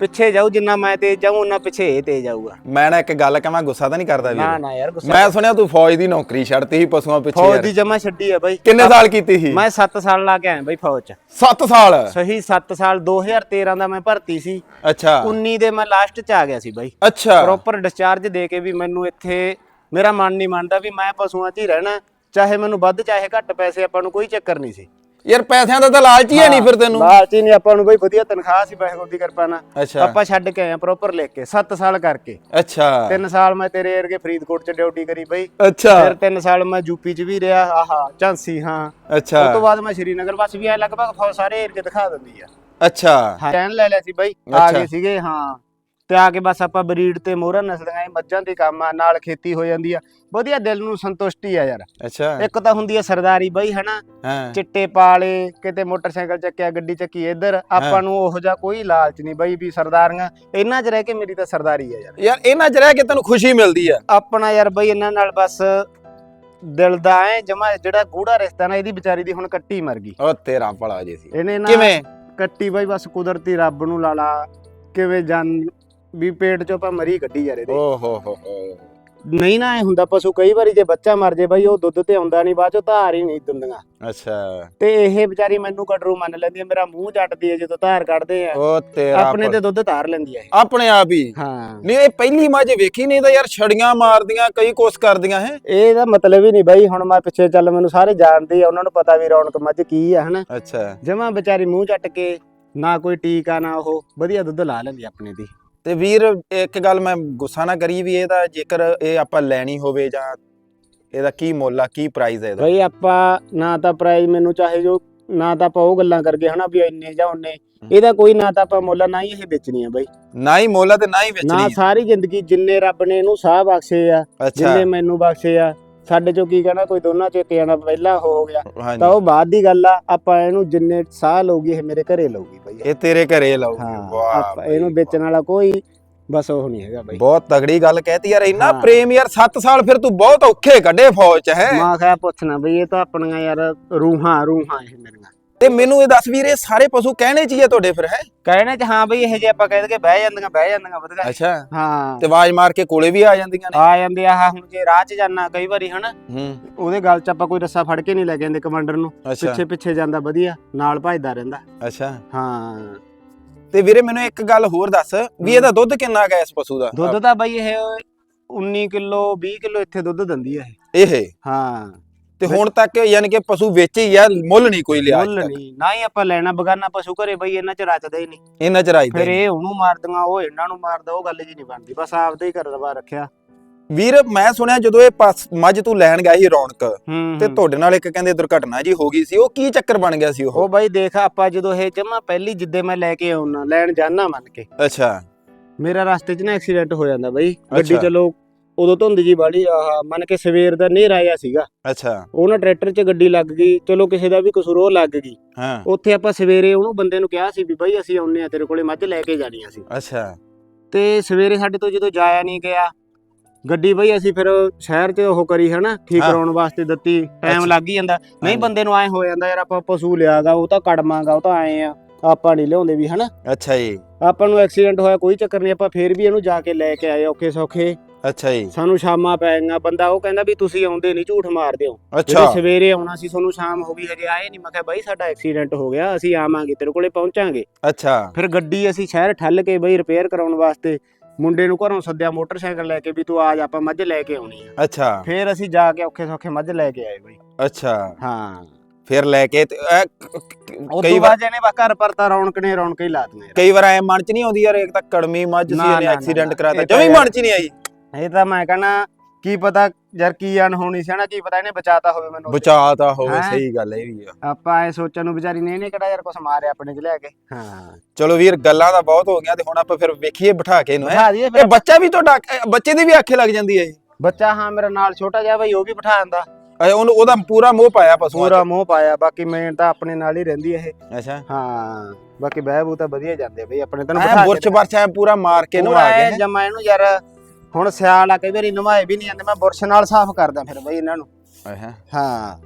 ਪਿੱਛੇ ਜਾਊ ਜਿੰਨਾ ਮੈਂ ਤੇਜ਼ ਜਾਊ ਉਹਨਾਂ ਪਿੱਛੇ ਇਹ ਤੇਜ਼ ਜਾਊਗਾ। ਮੈਂ ਨਾ ਇੱਕ ਗੱਲ ਕਹਾਂ ਗੁੱਸਾ ਤਾਂ ਨਹੀਂ ਕਰਦਾ ਨਾ ਵੀਰ ਨਾ ਯਾਰ ਗੁੱਸਾ ਮੈਂ ਸੁਣਿਆ ਤੂੰ ਫੌਜ ਦੀ ਨੌਕਰੀ ਛੱਡਤੀ ਸੀ ਪਸ਼ੂਆਂ ਪਿੱਛੇ ਫੌਜ ਯਾਰ। ਦੀ ਜਮਾ ਛੱਡੀ ਆ ਬਾਈ। ਕਿੰਨੇ ਸਾਲ ਕੀਤੀ ਸੀ? ਮੈਂ 7 ਸਾਲ ਲਾ ਕੇ ਆਇਆ ਬਾਈ ਫੌਜ ਚ। 7 ਸਾਲ? ਸਹੀ 7 ਸਾਲ 2013 ਦਾ ਮੈਂ ਭਰਤੀ ਸੀ। ਅੱਛਾ। 19 ਦੇ ਮੈਂ ਲਾਸਟ ਚ ਆ ਗਿਆ ਸੀ ਬਾਈ। ਅੱਛਾ। ਪ੍ਰੋਪਰ ਡਿਸਚਾਰਜ ਦੇ ਕੇ ਵੀ ਮੈਨੂੰ ਇੱਥੇ ਮੇਰਾ ਮਨ ਨਹੀਂ ਮੰਨਦਾ ਵੀ ਮੈਂ ਪਸ਼ੂਆਂ 'ਚ ਹੀ ਰਹਿਣਾ। ਚਾਹੇ ਮੈਨੂੰ ਵੱਧ ਚਾਹੇ ਘੱਟ ਪੈਸੇ ਆਪਾਂ ਨੂੰ ਕੋਈ ਚੱਕਰ ਨਹੀਂ ਸੀ। ਯਾਰ ਪੈਸਿਆਂ ਦਾ ਤਾਂ ਲਾਲਚ ਹੀ ਨਹੀਂ ਫਿਰ ਤੈਨੂੰ। ਲਾਲਚੀ ਨਹੀਂ ਆਪਾਂ ਨੂੰ ਬਈ ਵਧੀਆ ਤਨਖਾਹ ਸੀ ਵਾਹਿਗੁਰੂ ਦੀ ਕਿਰਪਾ ਨਾਲ। ਆਪਾਂ ਛੱਡ ਕੇ ਆਏ ਪ੍ਰੋਪਰ ਲਿਖ ਕੇ 7 ਸਾਲ ਕਰਕੇ। ਅੱਛਾ। 3 ਸਾਲ ਮੈਂ ਤੇਰੇ ਵਰਗੇ ਫਰੀਦਕੋਟ 'ਚ ਡਿਊਟੀ ਕਰੀ ਬਈ। ਅੱਛਾ। ਫਿਰ 3 ਸਾਲ ਮੈਂ ਯੂਪੀ 'ਚ ਵੀ ਰਿਹਾ ਆਹਾ ਝਾਂਸੀ ਹਾਂ। ਉਸ ਅੱਛਾ ਤੋਂ ਬਾਅਦ ਮੈਂ ਸ਼੍ਰੀਨਗਰ ਬਸ ਵੀ ਆਇਆ ਲਗਭਗ ਸਾਰੇ ਏਰੀਏ ਦਿਖਾ ਦਿੰਦੀ ਆ। ਅੱਛਾ। ਚੈਨ ਲੈ ਲਿਆ ਸੀ ਬਾਈ ਆ। ਗਏ ਸੀਗੇ ਹਾਂ। ਤੇ ਆ ਕੇ ਬਸ ਆਪਾਂ ਬਰੀਡ ਤੇ ਮੋਹਰਾਂ ਨਸਲੀਆਂ ਇਹ ਮੱਝਾਂ ਦੇ ਕੰਮ ਆ ਨਾਲ ਖੇਤੀ ਹੋ ਜਾਂਦੀ ਆ। ਵਧੀਆ ਦਿਲ ਨੂੰ ਸੰਤੁਸ਼ਟੀ ਆ ਯਾਰ। ਅੱਛਾ। ਇੱਕ ਤਾਂ ਹੁੰਦੀ ਆ ਸਰਦਾਰੀ ਬਾਈ ਹਨਾ? ਹਾਂ। ਚਿੱਟੇ ਪਾਲੇ ਕਿਤੇ ਮੋਟਰਸਾਈਕਲ ਚੱਕਿਆ ਗੱਡੀ ਚੱਕੀ ਇੱਧਰ ਆਪਾਂ ਨੂੰ ਉਹੋ ਜਿਹਾ ਕੋਈ ਲਾਲਚ ਨਹੀਂ ਬਾਈ ਵੀ ਸਰਦਾਰੀਆਂ ਇਹਨਾਂ 'ਚ ਰਹਿ ਕੇ ਮੇਰੀ ਤਾਂ ਸਰਦਾਰੀ ਆ ਯਾਰ। ਯਾਰ ਇਹਨਾਂ ਚ ਰਹਿ ਕੇ ਤੈਨੂੰ ਖੁਸ਼ੀ ਮਿਲਦੀ ਆ। ਆਪਣਾ ਯਾਰ ਬਾਈ ਇਹਨਾਂ ਨਾਲ ਬਸ ਦਿਲ ਦਾ ਐ ਜਮਾ ਜਿਹੜਾ ਗੂੜਾ ਰਿਸ਼ਤਾ ਨਾ ਇਹਦੀ ਵਿਚਾਰੀ ਦੀ ਹੁਣ ਕੱਟੀ ਮਰ ਗਈ। ਉਹ ਤੇਰਾ ਭਲਾ ਜੇ ਸੀ। ਇਹਨੇ ਨਾ ਕਿਵੇਂ? ਕੱਟੀ ਬਾਈ ਬਸ ਕੁਦਰਤੀ ਰੱਬ ਨੂੰ ਲਾ ਲਾ ਕਿਵੇਂ ਜਾਨ ਵੀ ਪੇਟ ਚੋਂ ਆਪਾਂ ਮਰੀ ਕੱਢੀ ਯਾਰ ਇਹਦੇ ਓ ਹੋ ਹੋ ਹੋ। ਨਹੀਂ ਨਾ ਐ ਹੁੰਦਾ ਪਸ਼ੂ ਕਈ ਵਾਰੀ ਜੇ ਬੱਚਾ ਮਰ ਜੇ ਬਾਈ ਉਹ ਦੁੱਧ ਤੇ ਆਉਂਦਾ ਨਹੀਂ ਬਾਅਦ ਚੋਂ ਧਾਰ ਹੀ ਨਹੀਂ ਦਿੰਦੀਆਂ। ਅੱਛਾ। ਤੇ ਇਹ ਵਿਚਾਰੀ ਮੈਨੂੰ ਕਟਰੂ ਮੰਨ ਲੈਂਦੀ ਆ ਮੇਰਾ ਮੂੰਹ ਚੱਟਦੀ ਆ ਜਦੋਂ ਧਾਰ ਕੱਢਦੇ ਆ ਉਹ ਤੇਰਾ ਆਪਣੇ। ਤੇ ਦੁੱਧ ਧਾਰ ਲੈਂਦੀ ਇਹ। ਆਪਣੇ ਆਪ ਹੀ? ਹਾਂ। ਨਹੀਂ ਇਹ ਪਹਿਲੀ ਮੱਝ ਵੇਖੀ ਨਹੀਂ ਤਾਂ ਯਾਰ ਛੜੀਆਂ ਮਾਰਦੀਆਂ ਕਈ ਕੁਛ ਕਰਦੀਆਂ ਹੈ। ਇਹਦਾ ਮਤਲਬ ਹੀ ਨਹੀਂ ਬਾਈ ਹੁਣ ਮੈਂ ਪਿੱਛੇ ਚੱਲ ਮੈਨੂੰ ਸਾਰੇ ਜਾਣਦੇ ਆ ਉਹਨਾਂ ਨੂੰ ਪਤਾ ਵੀ ਰੌਣਕ ਮੱਝ ਕੀ ਆ ਹਨਾ। ਅੱਛਾ। ਜਮਾ ਵਿਚਾਰੀ ਮੂੰਹ ਚੱਟ ਕੇ ਨਾ ਕੋਈ ਟੀਕਾ ਨਾ ਉਹ ਵਧੀਆ ਦੁੱਧ ਲਾ ਲੈਂਦੀ ਆ ਆਪਣੇ ਦੀ। ਤੇ ਵੀਰ ਇੱਕ ਗੱਲ ਮੈਂ ਗੁੱਸਾ ਨਾ ਕਰੀ ਵੀ ਇਹਦਾ ਜੇਕਰ ਇਹ ਆਪਾਂ ਲੈਣੀ ਹੋਵੇ ਜਾਂ ਇਹਦਾ ਕੀ ਮੁੱਲ ਆ ਕੀ ਪ੍ਰਾਈਸ ਹੈ ਇਹਦਾ? ਬਈ ਆਪਾਂ ਨਾ ਤਾਂ ਪ੍ਰਾਈਜ਼ ਮੈਨੂੰ ਚਾਹੇ ਜੋ ਨਾ ਤਾਂ ਆਪਾਂ ਉਹ ਗੱਲਾਂ ਕਰਕੇ ਹਨਾ ਵੀ ਇੰਨੇ ਜਾਂ ਉਹਨੇ ਇਹਦਾ ਕੋਈ ਨਾ ਤਾਂ ਆਪਾਂ ਮੁੱਲ ਨਾ ਹੀ ਇਹ ਵੇਚਣੀ ਆ ਬਈ। ਨਾ ਹੀ ਮੁੱਲ ਆ ਤੇ ਨਾ ਹੀ ਨਾ ਵੇਚਣੀ ਆ। ਸਾਰੀ ਜ਼ਿੰਦਗੀ ਜਿੰਨੇ ਰੱਬ ਨੇ ਇਹਨੂੰ ਸਾਹ ਬਖਸ਼ੇ ਆ ਅੱਛਾ। ਜਿੰਨੇ ਮੈਨੂੰ ਬਖਸ਼ੇ ਆ ਸਾਡੇ ਚੋਂ ਕੀ ਕਹਿਣਾ ਕੋਈ ਦੋਨਾਂ ਚੋਂ ਇੱਕ ਜਣਾ ਪਹਿਲਾਂ ਹੋ ਗਿਆ। ਤਾਂ ਉਹ ਬਾਅਦ ਦੀ ਗੱਲ ਆ ਆਪਾਂ ਇਹਨੂੰ ਜਿੰਨੇ ਸਾਹ ਲਊਗੀ ਇਹ ਮੇਰੇ ਘਰੇ ਲਊਗੀ ਬਈ। ਇਹ ਤੇਰੇ ਘਰੇ ਲਾਉਗੀ ਹਾਂ ਵਾਹ ਆਪਾਂ ਬਈ ਇਹਨੂੰ ਵੇਚਣ ਵਾਲਾ ਕੋਈ ਬਸ ਉਹ ਨਹੀਂ ਹੈਗਾ ਬਈ। ਬਹੁਤ ਤਗੜੀ ਗੱਲ ਕਹਿਤੀ ਯਾਰ ਇੰਨਾ ਹਾਂ। ਪ੍ਰੇਮ ਯਾਰ 7 ਸਾਲ ਫਿਰ ਤੂੰ ਬਹੁਤ ਔਖੇ ਕੱਢੇ ਫੌਜ ਚ ਹੈ। ਮੈਂ ਕਿਹਾ ਪੁੱਛਣਾ ਬਈ ਇਹ ਤਾਂ ਆਪਣੀਆਂ ਯਾਰ ਰੂਹਾਂ ਰੂਹਾਂ ਇਹ ਮੇਰੀਆਂ। ਤੇ ਮੈਨੂੰ ਇਹ ਦੱਸ ਵੀਰ ਇਹ ਸਾਰੇ ਪਸ਼ੂ ਕਹਿਣੇ ਚ ਹੀ ਆ ਤੁਹਾਡੇ ਫਿਰ ਹੈ? ਕਹਿਣੇ ਚ ਹਾਂ ਬਈ ਇਹ ਜੇ ਆਪਾਂ ਕਹਿ ਦਈਏ ਬਹਿ ਜਾਂਦੀਆਂ ਬਹਿ ਜਾਂਦੀਆਂ ਵਧੀਆ। ਅੱਛਾ। ਹਾਂ। ਤੇ ਆਵਾਜ਼ ਮਾਰ ਕੇ ਕੋਲੇ ਵੀ ਆ ਜਾਂਦੀਆਂ ਨੇ? ਆ ਜਾਂਦੇ ਆ ਹੁਣ ਜੇ ਰਾਹ ਚ ਜਾਣਾ ਕਈ ਵਾਰੀ ਹਨਾ? ਹੂੰ। ਉਹਦੇ ਗਲ ਚ ਆਪਾਂ ਕੋਈ ਰੱਸਾ ਫੜ ਕੇ ਨਹੀਂ ਲੈ ਕੇ ਜਾਂਦੇ ਕਮਾਂਡਰ ਨੂੰ। ਅੱਛਾ। ਪਿੱਛੇ ਪਿੱਛੇ ਜਾਂਦਾ ਵਧੀਆ ਨਾਲ ਭਜਦਾ ਰਹਿੰਦਾ। ਅੱਛਾ। ਹਾਂ। ਤੇ ਵੀਰੇ ਮੈਨੂੰ ਇੱਕ ਗੱਲ ਹੋਰ ਦੱਸ ਵੀ ਇਹਦਾ ਦੁੱਧ ਕਿੰਨਾ ਗਾ ਇਸ ਪਸ਼ੂ ਦਾ? ਦੁੱਧ ਤਾਂ ਬਈ ਇਹ 19 ਕਿਲੋ 20 ਕਿਲੋ ਇੱਥੇ ਦੁੱਧ ਦਿੰਦੀ ਆ ਇਹ। ਇਹ? ਹਾਂ। ਤੇ ਹੁਣ ਤੱਕ ਯਾਨੀ ਕਿ ਪਸ਼ੂ ਵੇਚੇ ਹੀ ਆ ਮੁੱਲ ਨਹੀਂ ਕੋਈ ਲਿਆ ਅੱਜ ਮੁੱਲ ਤੱਕ। ਨਹੀਂ ਨਾ ਹੀ ਆਪਾਂ ਲੈਣਾ ਬਗਾਨਾ ਪਸ਼ੂ ਘਰੇ ਬਈ ਇਹਨਾਂ ਚ ਰਚਦਾ ਹੀ ਨਹੀਂ ਇਹਨਾਂ ਚ ਰਾਈ ਫਿਰ ਇਹ ਉਹਨੂੰ ਮਾਰਦੀਆਂ ਉਹ ਇਹਨਾਂ ਨੂੰ ਮਾਰਦਾ ਉਹ ਗੱਲ ਜੀ ਨਹੀਂ ਬਣਦੀ ਬਸ ਆਪਦਾ ਹੀ ਕਰਵਾ ਰੱਖਿਆ ਵੀਰ ਮੈਂ ਸੁਣਿਆ ਜਦੋਂ ਇਹ ਪਸ- ਮੱਝ ਤੂੰ ਲੈਣ ਗਿਆ ਸੀ ਰੌਣਕ ਹੂੰ ਤੇ। ਤੁਹਾਡੇ ਨਾਲ ਇੱਕ ਕਹਿੰਦੇ ਦੁਰਘਟਨਾ ਜੀ ਹੋ ਗਈ ਸੀ ਉਹ ਕੀ ਚੱਕਰ ਬਣ ਗਿਆ ਸੀ ਉਹ ਉਹ ਬਾਈ ਦੇਖ ਆਪਾਂ ਜਦੋਂ ਇਹ ਜਮਾ ਪਹਿਲੀ ਜਿੱਦੇ ਮੈਂ ਲੈ ਕੇ ਆਉਣਾ ਲੈਣ ਜਾਣਾ ਮੰਨ ਕੇ ਅੱਛਾ ਮੇਰਾ ਰਸਤੇ 'ਚ ਨਾ ਐਕਸੀਡੈਂਟ ਹੋ ਜਾਂਦਾ ਬਾਈ ਗੱਡੀ ਅੱਛਾ। ਚਲੋ ਉਦੋਂ ਧੁੰਦ ਜੀ ਬਾੜੀ ਆਹ ਮੰਨ ਕੇ ਸਵੇਰ ਦਾ ਹਨੇਰਾ ਆਇਆ ਸੀਗਾ। ਅੱਛਾ। ਉਹ ਨਾ ਟਰੈਕਟਰ 'ਚ ਗੱਡੀ ਲੱਗ ਗਈ ਚਲੋ ਕਿਸੇ ਦਾ ਵੀ ਕਸੂਰ ਉਹ ਲੱਗ ਗਈ। ਹਾਂ। ਉੱਥੇ ਆਪਾਂ ਸਵੇਰੇ ਉਹਨੂੰ ਬੰਦੇ ਨੂੰ ਕਿਹਾ ਸੀ ਵੀ ਬਾਈ ਅਸੀਂ ਆਉਨੇ ਆ ਤੇਰੇ ਕੋਲੇ ਮੱਝ ਲੈ ਕੇ ਜਾਣੀ ਆ ਸੀ। ਅੱਛਾ। ਤੇ ਸਵੇਰੇ ਸਾਡੇ ਤੋਂ ਜਦੋਂ ਜਾਇਆ ਨਹੀਂ ਗਿਆ ਗੱਡੀ ਬਈ ਅਸੀਂ ਫਿਰ ਸ਼ਹਿਰ 'ਚ ਉਹ ਕਰੀ ਹਨਾ ਠੀਕ। ਕਰਾਉਣ ਵਾਸਤੇ ਦਿੱਤੀ ਟਾਈਮ। ਲੱਗ ਹੀ ਜਾਂਦਾ। ਨਹੀਂ। ਬੰਦੇ ਨੂੰ ਐ ਹੋ ਜਾਂਦਾ ਯਾਰ ਆਪਾਂ ਪਸ਼ੂ ਲਿਆਗਾ ਉਹ ਤਾਂ ਕੜਮਾਗਾ ਉਹ ਤਾਂ ਆਏ ਆ ਆਪਾਂ ਨਹੀਂ ਲਿਆਉਂਦੇ ਵੀ ਹਨਾ। ਅੱਛਾ ਜੀ। ਆਪਾਂ ਨੂੰ ਐਕਸੀਡੈਂਟ ਹੋਇਆ ਕੋਈ ਚੱਕਰ ਨਹੀਂ ਆਪਾਂ ਫੇਰ ਵੀ ਇਹਨੂੰ ਜਾ ਕੇ ਲੈ ਕੇ ਆਏ ਔਖੇ ਸੌਖੇ। ਅੱਛਾ ਜੀ। ਸਾਨੂੰ ਸ਼ਾਮਾਂ ਪੈ ਗਈਆਂ ਬੰਦਾ ਉਹ ਕਹਿੰਦਾ ਵੀ ਤੁਸੀਂ ਆਉਂਦੇ ਨਹੀਂ ਝੂਠ ਮਾਰਦੇ ਹੋ। ਅੱਛਾ। ਸਵੇਰੇ ਆਉਣਾ ਸੀ ਤੁਹਾਨੂੰ ਸ਼ਾਮ ਹੋ ਗਈ ਹਜੇ ਆਏ ਨਹੀਂ। ਮੈਂ ਕਿਹਾ ਬਾਈ ਸਾਡਾ ਐਕਸੀਡੈਂਟ ਹੋ ਗਿਆ ਅਸੀਂ ਆਵਾਂਗੇ ਤੇਰੇ ਕੋਲੇ ਪਹੁੰਚਾਂਗੇ। ਅੱਛਾ। ਫਿਰ ਗੱਡੀ ਅਸੀਂ ਸ਼ਹਿਰ ਠੱਲ ਕੇ ਬਈ ਰਿਪੇਅਰ ਕਰਾਉਣ ਵਾਸਤੇ ਮੁੰਡੇ ਨੂੰ ਘਰੋਂ ਸੱਦਿਆ ਮੋਟਰਸਾਈਕਲ ਲੈ ਕੇ ਵੀ ਤੂੰ ਆ ਜਾ ਆਪਾਂ ਮੱਝ ਲੈ ਕੇ ਆਉਣੀ ਆ। ਅੱਛਾ। ਫਿਰ ਅਸੀਂ ਜਾ ਕੇ ਔਖੇ ਸੌਖੇ ਮੱਝ ਲੈ ਕੇ ਆਏ ਬਈ। ਅੱਛਾ। ਹਾਂ। ਫਿਰ ਲੈ ਕੇ ਕਈ ਵਾਰ ਇਹਨੇ ਬਾ ਘਰ ਪਰ ਤਾਂ ਰੌਣਕ ਨੇ ਰੌਣਕ ਹੀ ਯਾਰ ਕਈ ਵਾਰ ਐ ਮਨ ਚ ਨਹੀਂ ਆਉਂਦੀ ਯਾਰ ਇੱਕ ਤਾਂ ਕੜਮੀ ਮੱਝ ਸੀ ਇਹਨੇ ਐਕਸੀਡੈਂਟ ਕਰਾਤਾ। ਜਮੀ ਮਨ ਚ ਨਹੀਂ ਆਈ। ਇਹ ਤਾਂ ਮੈਂ ਕਹਣਾ ਕੀ ਪਤਾ ਯਾਰ ਕੀ ਅਣਹੋਣੀ ਸੀ ਨਾ ਕੀ ਪਤਾ ਇਹਨੇ ਬਚਾਤਾ ਹੋਵੇ ਮੈਨੂੰ ਬਚਾਤਾ ਹੋਵੇ ਹੈਂ? ਸਹੀ ਗੱਲ ਇਹ ਵੀ ਆ। ਆਪਾਂ ਐ ਸੋਚਣ ਨੂੰ ਵਿਚਾਰੀ ਨੇ ਇਹਨੇ ਕਿਹੜਾ ਯਾਰ ਕੁਛ ਮਾਰਿਆ ਆਪਣੇ ਚ ਲੈ ਕੇ। ਹਾਂ। ਚਲੋ ਵੀਰ ਗੱਲਾਂ ਤਾਂ ਬਹੁਤ ਹੋ ਗਈਆਂ ਤੇ ਹੁਣ ਆਪਾਂ ਫਿਰ ਵੇਖੀਏ ਬਿਠਾ ਕੇ ਇਹਨੂੰ ਹੈਂ। ਬਿਠਾ ਦਈਏ ਇਹ ਬੱਚਾ ਵੀ ਤੁਹਾਡਾ ਇਹ ਬੱਚੇ ਦੀ ਵੀ ਆਖੇ ਲੱਗ ਜਾਂਦੀ ਹੈ ਇਹ। ਬੱਚਾ ਹਾਂ ਮੇਰਾ ਨਾਲ ਛੋਟਾ ਜਿਹਾ ਬਈ ਉਹ ਵੀ ਬਿਠਾ ਆਂਦਾ ਅਏ ਉਹਨੂੰ ਉਹਦਾ ਪੂਰਾ ਮੋਹ ਪਾਇਆ ਪਸ਼ੂਆਂ ਪੂਰਾ ਮੋਹ ਪਾਇਆ ਬਾਕੀ ਮੈਂ ਤਾਂ ਆਪਣੇ ਨਾਲ ਹੀ ਰਹਿੰਦੀ ਇਹ। ਚ ਅੱਛਾ। ਹਾਂ ਬਾਕੀ ਬਹਿ ਬੂ ਤਾਂ ਵਧੀਆ ਜਾਂਦੇ ਆ ਬਈ ਆਪਣੇ ਤੈਨੂੰ ਐ ਬੁਰਚ ਬਰਚ ਐ ਪੂਰਾ ਮਾਰ ਕੇ ਨਵਾ ਕੇ ਹੈਂ। ਜਮਾ ਇਹਨੂੰ ਯਾਰ ਹੁਣ ਸਿਆਲ ਆ ਕਈ ਵਾਰੀ ਨਵਾਏ ਵੀ ਨਹੀਂ ਜਾਂਦੇ ਮੈਂ ਬੁਰਸ਼ ਨਾਲ ਸਾਫ਼ ਕਰਦਾ ਫਿਰ ਬਈ ਇਹਨਾਂ ਨੂੰ। ਅੱਛਾ। ਹਾਂ।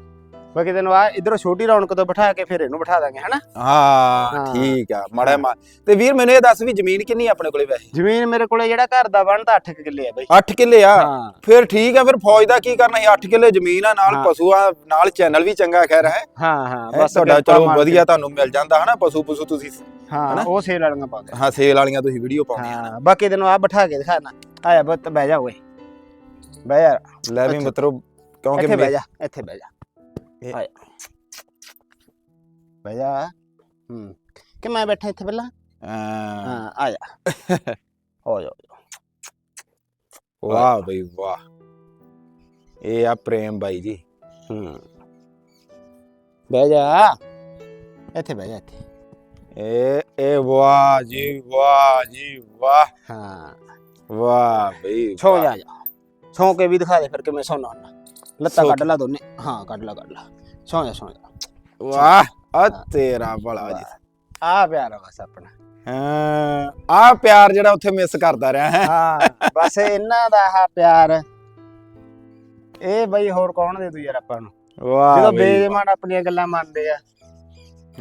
ਬਾਕੀ ਤੈਨੂੰ ਆ ਇਧਰੋਂ ਛੋਟੀ ਰੌਣਕ ਤੋਂ ਬਿਠਾ ਕੇ ਫਿਰ ਇਹਨੂੰ ਬਿਠਾ ਦਾਂਗੇ ਹਨਾ? ਹਾਂ ਹਾਂ। ਠੀਕ ਆ ਮੜਾ ਮਾ ਤੇ ਵੀਰ ਮੈਨੂੰ ਇਹ ਦੱਸ ਵੀ ਜ਼ਮੀਨ ਕਿੰਨੀ ਆ ਆਪਣੇ ਕੋਲੇ ਵੈਸੇ? ਜ਼ਮੀਨ ਮੇਰੇ ਕੋਲੇ ਜਿਹੜਾ ਘਰ ਦਾ ਬਣਦਾ 8 ਕਿੱਲੇ ਆ ਬਈ। 8 ਕਿੱਲੇ ਆ? ਹਾਂ। ਫਿਰ ਠੀਕ ਆ ਫਿਰ ਫੌਜ ਦਾ ਕੀ ਕਰਨਾ ਸੀ? 8 ਕਿੱਲੇ ਜ਼ਮੀਨ ਆ ਨਾਲ ਹਾਂ। ਪਸ਼ੂ ਆ ਨਾਲ ਚੈਨਲ ਵੀ ਚੰਗਾ ਖੈਰ ਹੈ। ਹਾਂ ਹਾਂ ਹੈਂ, ਤੁਹਾਡਾ ਕਿਰਪਾ ਚਲੋ ਮਾਰ ਕੇ। ਵਧੀਆ ਤੁਹਾਨੂੰ ਮਿਲ ਜਾਂਦਾ ਹਨਾ? ਪਸ਼ੂ ਪਸ਼ੂ ਤੁਸੀਂ ਹਾਂ ਹਨਾ? ਉਹ ਸੇਲ ਵਾਲੀਆਂ ਪਾਉਂਦੇ ਹਾਂ ਸੇਲ ਵਾਲੀਆਂ ਤੁਸੀਂ ਵੀਡੀਓ ਪਾਉਂਦੇ ਹਾਂ ਬਾਕੀ ਤੈਨੂੰ ਆ ਬਿਠਾ ਕੇ ਦਿਖਾਣਾ ਆਇਆ ਬੱਤ ਬਹਿ ਜਾ ਓਏ। ਬਹਿ ਜਾ। ਲੈ ਵੀ। ਮਿੱਤਰੋ ਕਿਉਂਕਿ ਇੱਥੇ ਬਹਿ ਜਾ ਇੱਥੇ ਬਹਿ ਜਾ। ਆਇਆ ਬਹਿ ਜਾ। ਹੂੰ। ਕਿ ਮੈਂ ਬੈਠਾ ਇੱਥੇ ਪਹਿਲਾਂ? ਹਾਂ, ਹਾਂ ਆ ਜਾ। ਹੋ ਜਾ ਵਾਹ ਬਈ ਵਾਹ। ਇਹ ਆ ਪ੍ਰੇਮ ਬਾਈ ਜੀ। ਹੂੰ। ਬਹਿ ਜਾ। ਇੱਥੇ ਬਹਿ ਜਾ ਇੱਥੇ। ਇਹ ਇਹ ਵਾਹ ਜੀ ਵਾਹ ਜੀ ਵਾਹ। ਹਾਂ। ਵਾਹ ਬਈ ਵਾਹ। ਜਾ ਜਾ। ਸੌ ਕੇ ਵੀ ਦਿਖਾ ਦੇ ਫਿਰ ਕਿਵੇਂ ਸੌਣਾ ਹੁੰਦਾ। ਲੱਤਾਂ ਕੱਢ ਲਾ ਦੋਨੇ। ਹਾਂ ਕੱਢ ਲਾ ਕੱਢ ਲਾ। ਸੌ ਜਾ ਸੌ ਜਾ। ਵਾਹ ਆ ਤੇਰਾ ਭਲਾ ਜੀ। ਆ ਪਿਆਰਾ ਬਸ ਆਪਣਾ। ਹਾਂ ਆ ਪਿਆਰ ਜਿਹੜਾ ਉੱਥੇ ਮਿਸ ਕਰਦਾ ਰਿਹਾ ਹੈ। ਹਾਂ ਬਸ ਇਹਨਾਂ ਦਾ ਆ ਪਿਆਰ। ਇਹ ਬਈ ਹੋਰ ਕੌਣ ਦੇ ਤੂੰ ਯਾਰ ਆਪਾਂ ਨੂੰ? ਵਾਹ ਜਦੋਂ ਬਈ। ਬੇਈਮਾਨ ਆਪਣੀਆਂ ਗੱਲਾਂ ਮੰਨਦੇ ਆ।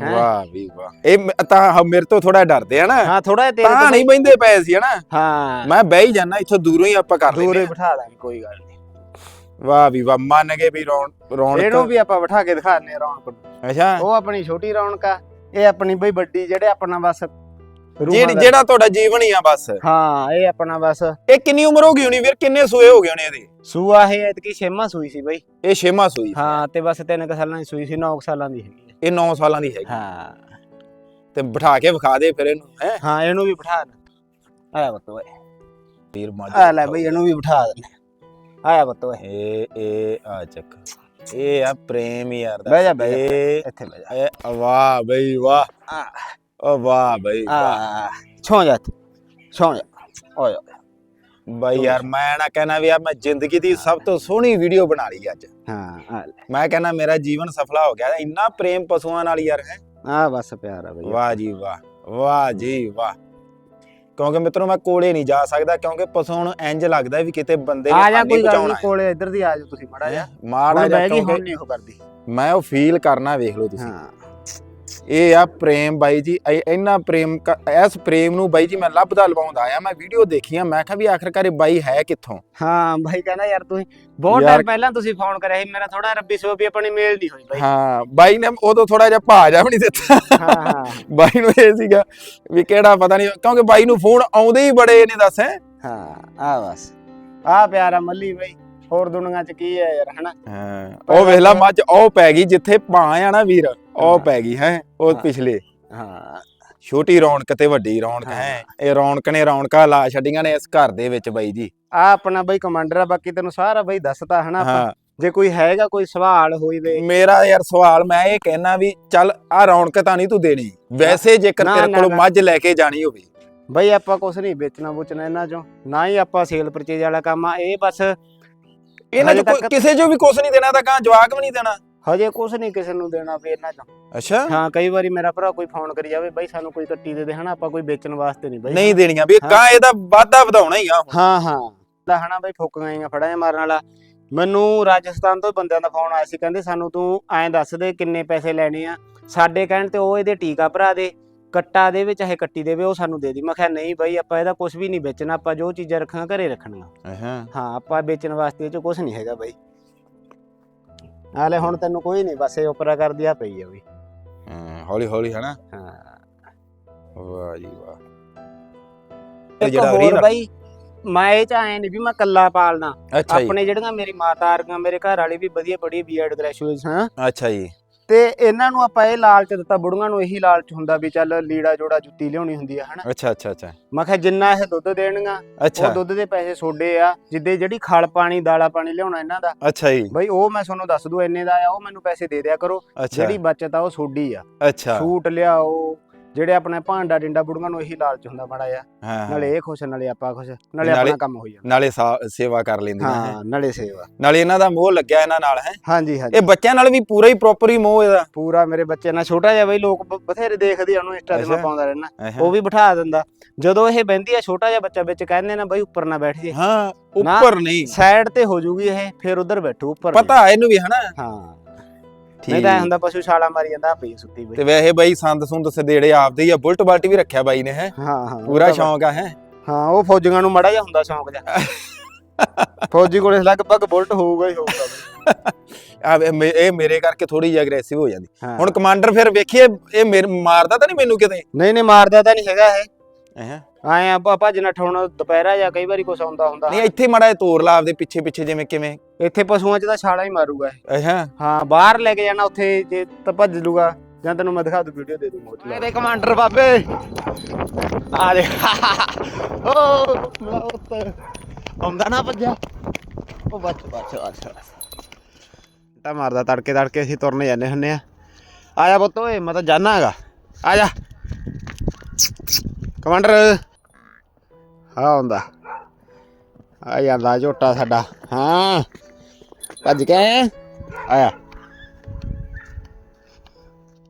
ਹੈਂ? ਵਾਹ ਵੀ ਵਾਹ। ਇਹ ਮ- ਤਾਂ ਹ- ਮੇਰੇ ਤੋਂ ਥੋੜਾ ਡਰਦੇ ਆ ਨਾ। ਹਾਂ ਥੋੜਾ ਤੇਰੇ ਤਾਂ ਨਹੀਂ ਬੈਂਦੇ ਪਏ ਸੀ ਹਨਾ ਹਾਂ। ਮੈਂ ਬਹਿ ਹੀ ਜਾਣਾ ਇੱਥੋਂ ਦੂਰੋਂ ਹੀ ਆਪਾਂ ਕਰ ਦੂਰੇ ਲੈਂਦੇ ਬਿਠਾ ਦਾਂਗੇ ਕੋਈ ਗੱਲ ਨਹੀਂ। ਵਾਹ ਵੀ ਵਾਹ ਮੰਨ ਗਏ ਵੀ ਰੌਣ ਰੌਣਕ। ਇਹਨੂੰ ਵੀ ਆਪਾਂ ਬਿਠਾ ਕੇ ਦਿਖਾਣੇ ਰੌਣਕ ਨੂੰ। ਅੱਛਾ। ਉਹ ਆਪਣੀ ਛੋਟੀ ਰੌਣਕ ਆ ਇਹ ਆਪਣੀ ਬਈ ਵੱਡੀ ਜਿਹੜੇ ਆਪਣਾ ਬਸ ਰੂਹਾਂ ਜਿਹੜੀ ਦਾ- ਜਿਹੜਾ ਤੁਹਾਡਾ ਜੀਵਨ ਹੀ ਆ ਬਸ। ਹਾਂ ਇਹ ਆਪਣਾ ਬਸ। ਇਹ ਕਿੰਨੀ ਉਮਰ ਹੋ ਗਈ ਹੋਣੀ ਵੀਰ? ਕਿੰਨੇ ਸੂਏ ਹੋ ਗਏ ਹੋਣੇ ਇਹਦੇ? ਸੂਆ ਇਹ ਐਤਕੀ ਛੇਮਾ ਸੂਈ ਸੀ ਬਈ। ਇਹ ਛੇਵਾਂ ਸੂਈ ਹਾਂ ਤੇ ਬਸ ਤਿੰਨ ਕੁ ਸਾਲਾਂ ਦੀ ਸੂਈ ਸੀ 9 ਸਾਲਾਂ ਦੀ ਹੈਗੀ। ਇਹ 9 ਸਾਲਾਂ ਦੀ ਹੈਗੀ। ਹਾਂ। ਤੇ ਬਿਠਾ ਕੇ ਵਿਖਾ ਦੇ ਫਿਰ ਇਹਨੂੰ ਹੈ? ਹਾਂ ਇਹਨੂੰ ਵੀ ਬਿਠਾ ਦੇ। ਆਇਆ ਬੱਤੋ ਓਏ। ਵੀਰ ਮੱਝ ਆ ਲੈ ਬਈ ਇਹਨੂੰ ਵੀ ਬਿਠਾ ਦੇ ਆਇਆ ਬੱਤੋ ਓਏ। ਇਹ ਇਹ ਆ ਚੱਕ। ਇਹ ਆ ਪ੍ਰੇਮ ਯਾਰ ਦਾ। ਬਹਿ ਜਾ, ਬਹਿ ਜਾ। ਇੱਥੇ ਬਹਿ ਜਾ। ਇਹ ਵਾਹ ਬਈ ਵਾਹ। ਆ ਓ ਵਾਹ ਬਈ ਵਾਹ। ਛੋਂ ਜਾ ਛੋਂ ਜਾ। ਓਏ। ਬਾਈ ਯਾਰ ਮੈਂ ਨਾ ਕਹਿਣਾ ਵੀ ਆ ਮੈਂ ਜ਼ਿੰਦਗੀ ਦੀ ਸਭ ਤੋਂ ਸੋਹਣੀ ਵੀਡੀਓ ਬਣਾ ਲਈ ਅੱਜ। ਹਾਂ ਮੈਂ ਕਹਿੰਦਾ ਮੇਰਾ ਜੀਵਨ ਸਫਲਾ ਹੋ ਗਿਆ ਇੰਨਾ ਪ੍ਰੇਮ ਪਸ਼ੂਆਂ ਨਾਲ ਯਾਰ ਹੈ? ਆ ਬਸ ਪਿਆਰ ਆ ਬਈ। ਵਾਹ ਜੀ ਵਾਹ ਵਾਹ ਜੀ ਵਾਹ। ਕਿਉਂਕਿ ਮਿੱਤਰੋ ਮੈਂ ਕੋਲੇ ਨਹੀਂ ਜਾ ਸਕਦਾ ਕਿਉਂਕਿ ਪਸ਼ੂਆਂ ਨੂੰ ਇੰਜ ਲੱਗਦਾ ਵੀ ਕਿਤੇ ਬੰਦੇ ਨੇ ਆ ਜਾ ਕੋਈ ਗੱਲ ਨਹੀਂ ਕੋਲੇ ਇੱਧਰ ਦੀ ਆ ਜਾਓ ਤੁਸੀਂ ਮੜਾ ਜਾ। ਮਾੜਾ ਹੁਣ ਕਿਉਂਕਿ ਮੈਂ ਉਹ ਫੀਲ ਕਰਨਾ ਵੇਖ ਲਓ ਤੁਸੀਂ। ਹਾਂ। ਇਹ ਆ ਪ੍ਰੇਮ ਬਾਈ ਜੀ ਇਹ- ਇਹਨਾਂ ਪ੍ਰੇਮ ਇਸ ਪ੍ਰੇਮ ਨੂੰ ਬਾਈ ਜੀ ਮੈਂ ਲੱਭਦਾ ਲਵਾਉਂਦਾ ਆਇਆ ਮੈਂ ਵੀਡੀਓ ਦੇਖੀਆਂ ਮੈਂ ਕਿਹਾ ਵੀ ਆਖਰਕਾਰ ਇਹ ਬਾਈ ਹੈ ਕਿੱਥੋਂ? ਹਾਂ ਭਾਈ ਕਹਿੰਦਾ ਯਾਰ ਤੁਸੀਂ ਬਹੁਤ ਟਾਈਮ ਪਹਿਲਾਂ ਤੁਸੀਂ ਫੋਨ ਕਰਿਆ ਸੀ ਮੇਰਾ ਥੋੜਾ ਰੱਬੀ ਸੋ ਵੀ ਆਪਣੀ ਮੇਲ ਨਹੀਂ ਹੋਈ ਬਾਈ। ਹਾਂ ਬਾਈ ਨੇ ਉਦੋਂ ਥੋੜਾ ਜਿਹਾ ਭਾਜਾ ਵੀ ਨਹੀਂ ਦਿੱਤਾ। ਹਾਂ ਹਾਂ। ਬਾਈ ਨੂੰ ਇਹ ਸੀਗਾ ਵੀ ਕਿਹੜਾ ਪਤਾ ਨਹੀਂ ਕਿਉਂਕਿ ਬਾਈ ਨੂੰ ਫੋਨ ਆਉਂਦੇ ਹੀ ਬੜੇ ਨੇ ਦੱਸ ਹੈ। ਹਾਂ ਆ ਬਸ। ਆ ਪਿਆਰਾ ਮੱਲੀ ਬਾਈ ਹੋਰ ਦੁਨੀਆ ਚ ਕੀ ਹੈ ਯਾਰ ਹਨਾ? ਹਾਂ ਉਹ ਵੇਖ ਲਾ ਮੱਝ ਉਹ ਪੈ ਗਈ ਜਿੱਥੇ ਭਾਂ ਆ ਨਾ ਵੀਰ। ਉਹ। ਪੈ ਗਈ ਹੈ ਉਹ। ਪਿਛਲੇ। ਹਾਂ। ਛੋਟੀ ਰੌਣਕ ਤੇ ਵੱਡੀ ਰੌਣਕ ਹੈ। ਇਹ ਰੌਣਕ ਨੇ ਰੌਣਕਾਂ ਲਾ ਛੱਡੀਆਂ ਨੇ ਇਸ ਘਰ ਦੇ ਵਿੱਚ ਬਾਈ ਜੀ। ਆ ਆਪਣਾ ਬਾਈ ਕਮਾਂਡਰ ਆ ਬਾਕੀ ਤੈਨੂੰ ਸਾਰਾ ਬਾਈ ਦੱਸਤਾ ਹਨਾ ਆਪਾਂ। ਜੇ ਕੋਈ ਹੈਗਾ ਕੋਈ ਸਵਾਲ ਹੋਈ ਵੇ ਮੇਰਾ ਯਾਰ ਸਵਾਲ ਮੈਂ ਇਹ ਕਹਿਣਾ ਵੀ ਚੱਲ ਆ ਰੌਣਕ ਤਾਂ ਨਹੀਂ ਤੂੰ ਦੇਣੀ। ਵੈਸੇ ਜੇਕਰ ਤੇਰੇ ਕੋਲ। ਮੱਝ ਲੈ ਕੇ ਜਾਣੀ ਹੋਵੇ। ਬਾਈ ਆਪਾਂ ਕੁਛ ਨਹੀਂ ਵੇਚਣਾ ਬੁਚਣਾ ਇਹਨਾਂ ਚੋਂ। ਨਾ ਹੀ ਆਪਾਂ ਸੇਲ ਪਰਚੇਜ ਵਾਲਾ ਕੰਮ ਆ ਇਹ ਬਸ ਇਹਨਾਂ ਚ ਕਿਸੇ ਚੋਂ ਵੀ ਕੁਝ ਨਹੀਂ ਦੇਣਾ ਤਾਂ ਕਾਂ ਜਵਾਕ ਵੀ ਨਹੀਂ ਦੇਣਾ। ਹਜੇ ਕੁਛ ਨਹੀਂ ਕਿਸੇ ਨੂੰ ਦੇਣਾ ਵੀ ਇਹਨਾਂ ਚੋਂ ਅੱਛਾ। ਹਾਂ ਕਈ ਵਾਰੀ ਮੇਰਾ ਭਰਾ ਕੋਈ ਫੋਨ ਕਰੀ ਜਾਵੇ ਬਾਈ ਸਾਨੂੰ ਕੋਈ ਕੱਟੀ ਦੇ ਦੇ ਹਨਾ ਆਪਾਂ ਕੋਈ ਵੇਚਣ ਵਾਸਤੇ ਨਹੀਂ ਬਾਈ। ਨਹੀਂ ਦੇਣੀਆਂ ਵੀ। ਕਾਂ ਇਹਦਾ ਵਾਧਾ ਵਧਾਉਣਾ ਹੀ ਆ। ਹਾਂ ਹਾਂ। ਦਾ ਹਨਾ ਬਾਈ ਫੁੱਕ ਗਈਆਂ ਫੜਾਂ ਮਾਰਨ ਵਾਲਾ। ਮੈਨੂੰ ਰਾਜਸਥਾਨ ਤੋਂ ਬੰਦਿਆਂ ਦਾ ਫੋਨ ਆਇਆ ਸੀ ਕਹਿੰਦੇ ਸਾਨੂੰ ਤੂੰ ਐਂ ਦੱਸ ਦੇ ਕਿੰਨੇ ਪੈਸੇ ਲੈਣੇ ਆ। ਸਾਡੇ ਕਹਿਣ ਤੇ ਉਹ ਇਹਦੇ ਟੀਕਾ ਭਰਾ ਦੇ ਕੱਟਾ ਦੇ ਵਿੱਚ ਚਾਹੇ ਕੱਟੀ ਦੇਵੇ ਉਹ ਸਾਨੂੰ ਦੇ ਦੀ। ਮੈਂ ਕਿਹਾ ਨਹੀਂ ਬਾਈ ਆਪਾਂ ਇਹਦਾ ਕੁਝ ਵੀ ਨਹੀਂ ਵੇਚਣਾ ਆਪਾਂ ਜੋ ਚੀਜ਼ਾਂ ਰੱਖਾਂ ਘਰੇ ਰੱਖਣੀਆਂ। ਹਾਂ ਹਾਂ ਆਪਾਂ ਵੇਚਣ ਵਾਸਤੇ ਇਹ ਚ ਕੁਝ ਨਹੀਂ ਹੈਗਾ ਬਾਈ। ਹਾਲੇ ਹੁਣ ਤੈਨੂੰ ਕੋਈ ਨਹੀਂ ਬਸ ਇਹ ਉਪਰਾ ਕਰ ਦਿਆ ਪਈ ਆ ਹਾਂ, ਹੌਲੀ ਹੌਲੀ ਹਨਾ? ਹਾਂ। ਵਾਹ ਜੀ ਵਾਹ। ਜਿਹੜਾ ਹੋਰ ਬਾਈ ਮੈਂ ਇਹ ਚ ਆਏ ਨਹੀਂ ਵੀ ਮੈਂ ਕੱਲਾ ਪਾਲਣਾ ਅੱਛਾ ਜੀ। ਆਪਣੇ ਜਿਹੜੀਆਂ ਮੇਰੀ ਮਾਤਾ ਵਰਗੀਆਂ ਮੇਰੇ ਘਰ ਵਾਲੀ ਵੀ ਵਧੀਆ ਪੜ੍ਹੀ ਬੀਐਡ ਗ੍ਰੈਜੂਏਸ਼ਨ ਹਾਂ। ਅੱਛਾ ਜੀ। ਤੇ ਇਹਨਾਂ ਨੂੰ ਆਪਾਂ ਇਹ ਲਾਲਚ ਦਿੱਤਾ ਬੁੜੀਆਂ ਨੂੰ ਇਹੀ ਲਾਲਚ ਹੁੰਦਾ ਵੀ ਚੱਲ ਲੀੜਾ ਜੋੜਾ ਜੁੱਤੀ ਲਿਆਉਣੀ ਹੁੰਦੀ ਆ ਹਨਾ? ਅੱਛਾ ਅੱਛਾ ਅੱਛਾ। ਮੈਂ ਕਿਹਾ ਜਿੰਨਾ ਇਹ ਦੁੱਧ ਦੇਣਗਾ ਉਹ ਅੱਛਾ। ਦੁੱਧ ਦੇ ਪੈਸੇ ਸੋਡੇ ਆ ਜਿੱਦੇ ਜਿਹੜੀ ਖਲ ਪਾਣੀ ਦਾਲਾ ਪਾਣੀ ਲਿਆਉਣਾ ਇਹਨਾਂ ਦਾ। ਅੱਛਾ ਜੀ। ਬਈ ਉਹ ਮੈਂ ਤੁਹਾਨੂੰ ਦੱਸ ਦੂ ਇੰਨੇ ਦਾ ਆ ਉਹ ਮੈਨੂੰ ਪੈਸੇ ਦੇ ਦਿਆ ਕਰੋ। ਅੱਛਾ। ਜਿਹੜੀ ਬਚਤ ਆ ਉਹ ਸੋਡੀ ਆ। ਅੱਛਾ। ਸੂਟ ਲਿਆਓ ਜਿਹੜੇ ਆਪਣੇ ਭਾਂਡਾ ਡਿੰਡਾ ਬੁੜੀਆਂ ਨੂੰ ਇਹੀ ਲਾਲਚ ਹੁੰਦਾ ਮਾੜਾ ਆ ਹਾਂ ਹਾਂ। ਨਾਲੇ ਇਹ ਖੁਸ਼ ਨਾਲੇ ਆਪਾਂ ਖੁਸ਼ ਨਾਲੇ ਨਾਲੇ- ਆਪਣਾ ਕੰਮ ਹੋਈ ਜਾਂਦਾ। ਨਾਲੇ ਸਾ- ਸੇਵਾ ਕਰ ਲੈਂਦੀਆਂ ਹੈ ਹਾਂ। ਨਾਲੇ ਸੇਵਾ। ਨਾਲੇ ਇਹਨਾਂ ਦਾ ਮੋਹ ਲੱਗਿਆ ਇਹਨਾਂ ਨਾਲ ਹੈ। ਹਾਂਜੀ ਹਾਂਜੀ। ਇਹ ਬੱਚਿਆਂ ਨਾਲ ਵੀ ਪੂਰਾ ਹੀ ਪ੍ਰੋਪਰ ਹੀ ਮੋਹ ਇਹਦਾ। ਪੂਰਾ ਮੇਰੇ ਬੱਚੇ ਨਾਲ ਛੋਟਾ ਜਿਹਾ ਬਈ ਲੋਕ ਬ- ਬਥੇਰੇ ਦੇਖਦੇ ਆ ਉਹਨੂੰ ਇੰਸਟਾ ਤੇ ਮੈਂ ਅੱਛਾ। ਪਾਉਂਦਾ ਰਹਿਣਾ ਅਹਾਂ। ਉਹ ਵੀ ਬਿਠਾ ਦਿੰਦਾ। ਜਦੋਂ ਇਹ ਬਹਿੰਦੀ ਆ ਛੋਟਾ ਜਿਹਾ ਬੱਚਾ ਵਿੱਚ ਕਹਿੰਦੇ ਨਾ ਬਈ ਉੱਪਰ ਨਾ ਬੈਠ ਜੇ। ਹਾਂ। ਉੱਪਰ ਨਹੀਂ। ਸਾਈਡ ਤੇ ਹੋ ਜੂਗੀ ਇਹ ਫਿਰ ਉਧਰ ਬੈਠੂ ਉੱਪਰ ਪਤਾ ਇਹਨੂੰ ਵੀ ਹਨਾ। ਹਾਂ। ਨਹੀਂ ਤਾਂ ਐ ਹੁੰਦਾ ਪਸ਼ੂ ਛਾਲਾ ਮਾਰੀ ਜਾਂਦਾ ਪਈ ਸੁੱਤੀ ਬਈ। ਤੇ ਵੈਸੇ ਬਾਈ ਸੰਦ ਸੁੰਦ ਸਦੇੜੇ ਆਪਦੇ ਹੀ ਆ ਬੁਲਟ ਬਾਲਟ ਵੀ ਰੱਖਿਆ ਬਾਈ ਨੇ ਹੈ? ਹਾਂ ਹਾਂ ਪੂਰਾ ਸ਼ੌਂਕ ਆ ਹੈ? ਹਾਂ ਉਹ ਫੌਜੀਆਂ ਨੂੰ ਮੜਾ ਜਾ ਹੁੰਦਾ ਸ਼ੌਂਕ ਜਾ ਫੌਜੀ ਕੋਲੇ ਲਗਭਗ ਬੁਲਟ ਹੋਊਗਾ ਹੀ ਹੋਊਗਾ। ਆ ਇਹ ਮੇਰੇ ਕਰਕੇ ਥੋੜੀ ਜਿਹੀ ਅਗਰੈਸਿਵ ਹੋ ਜਾਂਦੀ। ਹੁਣ ਕਮਾਂਡਰ ਫਿਰ ਵੇਖੀਏ ਇਹ ਮੇਰੇ ਮਾਰਦਾ ਤਾਂ ਨਹੀਂ ਮੈਨੂੰ ਕਿਤੇ? ਨਹੀਂ ਨਹੀਂ ਮਾਰਦਾ ਤਾਂ ਨਹੀਂ ਹੈਗਾ ਇਹ? ਆਏ ਆਪਾਂ ਭੱਜ ਨੱਠ ਹੁਣ ਦੁਪਹਿਰਾ ਜਾਂ ਕਈ ਵਾਰੀ ਕੁਛ ਆਉਂਦਾ ਹੁੰਦਾ। ਨਹੀਂ ਇੱਥੇ ਮੜਾ ਤੋਰ ਲਾ ਆਪਦੇ ਪਿੱਛੇ ਪਿੱਛੇ ਜਿਵੇਂ ਕਿਵੇਂ। ਇੱਥੇ ਪਸ਼ੂਆਂ 'ਚ ਤਾਂ ਛਾਲਾ ਹੀ ਮਾਰੂਗਾ ਇਹ। ਅਹਾਂ ਹਾਂ ਬਾਹਰ ਲੈ ਕੇ ਜਾਣਾ ਉੱਥੇ ਜੇ ਤਾਂ ਭੱਜ ਲੂਗਾ। ਜਾਂ ਤੈਨੂੰ ਮੈਂ ਦਿਖਾ ਦੂ ਵੀਡੀਓ ਦੇ ਦੂ ਮੋਚ ਮੇਰੇ ਕਮਾਂਡਰ ਬਾਬੇ। ਆ ਦੇ। ਓ ਮੇਰਾ ਉੱਤ ਆਉਂਦਾ ਨਾ ਭੱਜਿਆ। ਉਹ ਬੱਚ ਬੱਚ ਬੱਚ ਤਾਂ ਮਾਰਦਾ ਤੜਕੇ ਤੜਕੇ ਅਸੀਂ ਤੁਰਨੇ ਜਾਂਦੇ ਹੁੰਨੇ ਆ। ਆ ਜਾ ਪੁੱਤ ਓਏ ਮੈਂ ਤਾਂ ਜਾਣਾ ਹੈਗਾ। ਆ ਜਾ। ਕਮਾਂਡਰ। ਹਾਂ ਹੁੰਦਾ। ਆ ਜਾਂਦਾ ਝੋਟਾ ਸਾਡਾ। ਹਾਂ। ਭੱਜ ਕੇ। ਆਇਆ?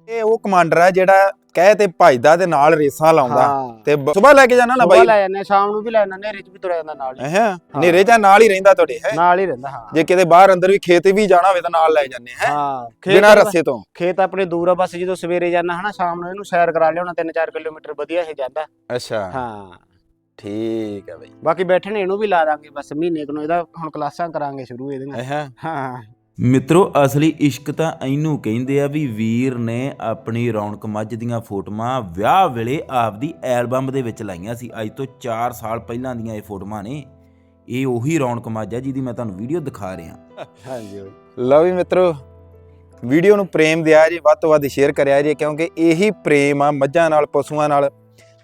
ਇਹ ਉਹ ਕਮਾਂਡਰ ਆ ਜਿਹੜਾ ਕਹਿ ਤੇ ਭਜਦਾ ਤੇ ਨਾਲ ਰੇਸਾਂ ਲਾਉਂਦਾ। ਹਾਂ। ਤੇ ਸਵੇਰ ਲੈ ਕੇ ਜਾਣਾ ਨਾ ਬਾਈ? ਲੈ ਜਾਂਦੇ ਸ਼ਾਮ ਨੂੰ ਵੀ ਲੈ ਜਾਂਦੇ ਨੇਰੇ 'ਚ ਵੀ ਤੁਰਿਆ ਜਾਂਦਾ ਨਾਲ ਹੀ। ਅਹਾਂ ਨੇਰੇ ਜਾਂ ਨਾਲ ਹੀ ਰਹਿੰਦਾ ਤੁਹਾਡੇ ਹੈ? ਨਾਲ ਹੀ ਰਹਿੰਦਾ ਹਾਂ। ਜੇ ਕਿਤੇ ਬਾਹਰ ਅੰਦਰ ਵੀ ਖੇਤ ਵੀ ਜਾਣਾ ਹੋਵੇ ਤਾਂ ਨਾਲ ਲੈ ਜਾਂਦੇ ਹੈ? ਹਾਂ ਬਿਨਾਂ ਰੱਸੇ ਤੋਂ। ਖੇਤ ਆਪਣੇ ਦੂਰ ਆ ਬਸ ਜਦੋਂ ਸਵੇਰੇ ਜਾਣਾ ਹਨਾ ਸ਼ਾਮ ਨੂੰ ਇਹਨੂੰ ਸੈਰ ਕਰਾ ਲਿਆਉਣਾ 3-4 ਕਿਲੋਮੀਟਰ ਵਧੀਆ ਇਹ ਜਾਂਦਾ। ਅੱਛਾ। ਹਾਂ। ਠੀਕ ਹੈ ਬਾਈ। ਬਾਕੀ ਬੈਠਣੇ ਇਹਨੂੰ ਵੀ ਲਾ ਦਾਂਗੇ ਬਸ ਮਹੀਨੇ ਕੁ ਨੂੰ ਇਹਦਾ ਹੁਣ ਕਲਾਸਾਂ ਕਰਾਂਗੇ ਸ਼ੁਰੂ ਇਹਦੀਆਂ। ਹਾਂ। ਮਿੱਤਰੋ, ਅਸਲੀ ਇਸ਼ਕ ਤਾਂ ਇਹਨੂੰ ਕਹਿੰਦੇ ਆ ਵੀ ਵੀਰ ਨੇ ਆਪਣੀ ਰੌਣਕ ਮੱਝ ਦੀਆਂ ਫੋਟੋਆਂ ਵਿਆਹ ਵੇਲੇ ਆਪਦੀ ਐਲਬਮ ਦੇ ਵਿੱਚ ਲਾਈਆਂ ਸੀ। ਅੱਜ ਤੋਂ 4 ਸਾਲ ਪਹਿਲਾਂ ਦੀਆਂ ਇਹ ਫੋਟੋਆਂ ਨੇ। ਇਹ ਉਹੀ ਰੌਣਕ ਮੱਝ ਆ ਜਿਹਦੀ ਮੈਂ ਤੁਹਾਨੂੰ ਵੀਡੀਓ ਦਿਖਾ ਰਿਹਾ। ਹਾਂਜੀ। ਲਓ ਵੀ ਮਿੱਤਰੋ, ਵੀਡੀਓ ਨੂੰ ਪ੍ਰੇਮ ਦਿਆ ਜੀ, ਵੱਧ ਤੋਂ ਵੱਧ ਸ਼ੇਅਰ ਕਰਿਆ ਜੀ, ਕਿਉਂਕਿ ਇਹੀ ਪ੍ਰੇਮ ਆ ਮੱਝਾਂ ਨਾਲ, ਪਸ਼ੂਆਂ ਨਾਲ।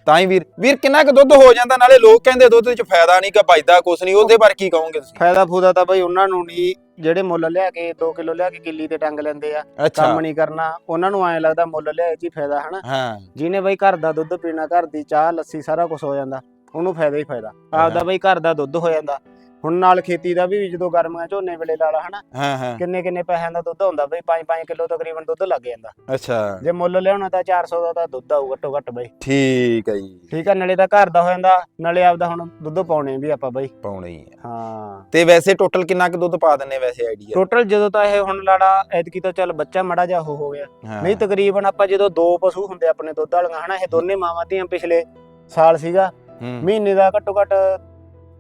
ਤਾਂ ਹੀ ਵੀਰ ਵੀਰ ਕਿੰਨਾ ਕੁ ਦੁੱਧ ਹੋ ਜਾਂਦਾ? ਨਾਲੇ ਲੋਕ ਕਹਿੰਦੇ ਦੁੱਧ ਵਿੱਚ ਫਾਇਦਾ ਨਹੀਂ ਕਿ ਬਚਦਾ ਕੁਛ ਨਹੀਂ ਉਹਦੇ ਬਾਰੇ ਕੀ ਕਹੋਗੇ ਤੁਸੀਂ? ਫਾਇਦਾ ਫੂਦਾ ਤਾਂ ਬਈ ਉਹਨਾਂ ਨੂੰ ਨਹੀਂ ਜਿਹੜੇ ਮੁੱਲ ਲਿਆ ਕੇ 2 ਕਿਲੋ ਲਿਆ ਕੇ ਕਿੱਲੀ ਤੇ ਟੰਗ ਲੈਂਦੇ ਆ ਕੰਮ ਨਹੀਂ ਕਰਨਾ ਉਹਨਾਂ ਨੂੰ ਐਂ ਲੱਗਦਾ ਮੁੱਲ ਲਿਆ ਜੀ ਫਾਇਦਾ ਹਨਾ? ਹਾਂ। ਜਿਹਨੇ ਬਈ ਘਰ ਦਾ ਦੁੱਧ ਪੀਣਾ ਘਰ ਦੀ ਚਾਹ ਲੱਸੀ ਸਾਰਾ ਕੁਝ ਹੋ ਜਾਂਦਾ ਉਹਨੂੰ ਫਾਇਦਾ ਹੀ ਫਾਇਦਾ। ਆਪਦਾ ਬਈ ਘਰ ਦਾ ਦੁੱਧ ਹੋ ਜਾਂਦਾ ਹੁਣ ਨਾਲ ਖੇਤੀ ਦਾ ਵੀ ਜਦੋਂ ਗਰਮੀਆਂ ਝੋਨੇ ਵੇਲੇ ਲਾ ਲਾ ਹਨਾ ਹਾਂ ਹਾਂ। ਕਿੰਨੇ ਕਿੰਨੇ ਪੈਸਿਆਂ ਦਾ ਦੁੱਧ ਹੁੰਦਾ ਬਈ 5-5 ਕਿਲੋ ਤਕਰੀਬਨ ਦੁੱਧ ਲੱਗ ਜਾਂਦਾ। ਅੱਛਾ। ਜੇ ਮੁੱਲ ਲਿਆਉਣਾ ਤਾਂ 400 ਦਾ ਤਾਂ ਦੁੱਧ ਆਊ ਘੱਟੋ ਘੱਟ ਬਈ। ਠੀਕ ਹੈ ਜੀ। ਠੀਕ ਆ ਨਾਲੇ ਤਾਂ ਘਰ ਦਾ ਹੋ ਜਾਂਦਾ ਨਾਲੇ ਆਪਦਾ ਹੁਣ ਦੁੱਧ ਪਾਉਣੇ ਵੀ ਆਪਾਂ ਬਈ। ਪਾਉਣਾ ਹੀ ਹੈ ਹਾਂ। ਤੇ ਵੈਸੇ ਟੋਟਲ ਕਿੰਨਾ ਕੁ ਦੁੱਧ ਪਾ ਦਿੰਨੇ ਵੈਸੇ ਆਈਡੀਆ ਟੋਟਲ ਜਦੋਂ ਤਾਂ ਇਹ ਹੁਣ ਲਾੜਾ ਐਤਕੀ ਤਾਂ ਚੱਲ ਬੱਚਾ ਮੜਾ ਜਾ ਹੋ ਗਿਆ। ਨਹੀਂ ਤਕਰੀਬਨ ਆਪਾਂ ਜਦੋਂ ਦੋ ਪਸ਼ੂ ਹੁੰਦੇ ਆਪਣੇ ਦੁੱਧ ਵਾਲੀਆਂ ਹਨਾ ਇਹ ਦੋਨੇ ਮਾਵਾਂ ਧੀਆਂ ਪਿਛਲੇ ਸਾਲ ਸੀਗਾ। ਹੂੰ। ਮਹੀਨੇ ਦਾ ਘੱਟੋ ਘੱਟ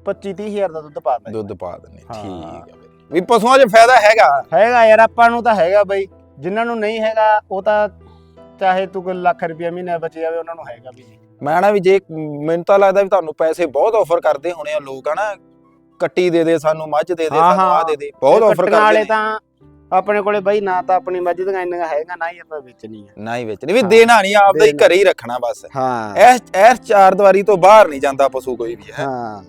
25 30 ਹਜ਼ਾਰ ਦਾ ਦੁੱਧ ਪਾ ਦਿੰਦੇ ਦੁੱਧ ਪਾ ਦਿੰਨੇ ਹਾਂ। ਠੀਕ ਹੈ ਵੀਰ। ਵੀ ਪਸ਼ੂਆਂ 'ਚ ਫਾਇਦਾ ਹੈਗਾ? ਹੈਗਾ ਯਾਰ ਆਪਾਂ ਨੂੰ ਤਾਂ ਹੈਗਾ ਬਈ। ਜਿਨ੍ਹਾਂ ਨੂੰ ਨਹੀਂ ਹੈਗਾ ਉਹ ਤਾਂ ਚਾਹੇ ਤੂੰ ਕੋਈ ਲੱਖ ਰੁਪਇਆ ਮਹੀਨਾ ਬਚ ਜਾਵੇ ਉਹਨਾਂ ਨੂੰ ਹੈਗਾ ਵੀ ਨਹੀਂ ਮੈਂ ਨਾ ਵੀ ਜੇ ਮੈਨੂੰ ਤਾਂ ਲੱਗਦਾ ਵੀ ਤੁਹਾਨੂੰ ਪੈਸੇ ਬਹੁਤ ਆਫਰ ਕਰਦੇ ਹੋਣੇ ਆ ਲੋਕ ਹਨਾ? ਕੱਟੀ ਦੇ ਦੇ ਸਾਨੂੰ ਮੱਝ ਦੇ ਦੇ ਹਾਂ, ਸਾਨੂੰ ਆ ਹਾਂ। ਦੇ ਦੇ ਬਹੁਤ ਇਹ ਆਫਰ ਕੱਟਣ ਕਰਦੇ ਵਾਲੇ ਨੇ। ਤਾਂ ਆਪਣੇ ਕੋਲੇ ਬਈ ਨਾ ਤਾਂ ਆਪਣੀ ਮੱਝ ਦੀਆਂ ਇੰਨੀਆਂ ਹੈਗਾ ਨਾ ਹੀ ਆਪਾਂ ਵੇਚਣੀ ਆ ਨਾ ਹੀ ਵੇਚਣੀ। ਵੀ ਹਾਂ। ਦੇਣਾ ਨਹੀਂ ਆਪਦਾ ਹੀ ਦੇਣਾ। ਘਰੇ ਹੀ ਰੱਖਣਾ ਬਸ। ਹਾਂ। ਚਾਰ ਦੀਵਾਰੀ ਤੋਂ ਬਾਹਰ ਨਹੀਂ ਜਾਂਦਾ ਪਸ਼ੂ ਕੋਈ ਵੀ ਹੈ। ਹਾਂ।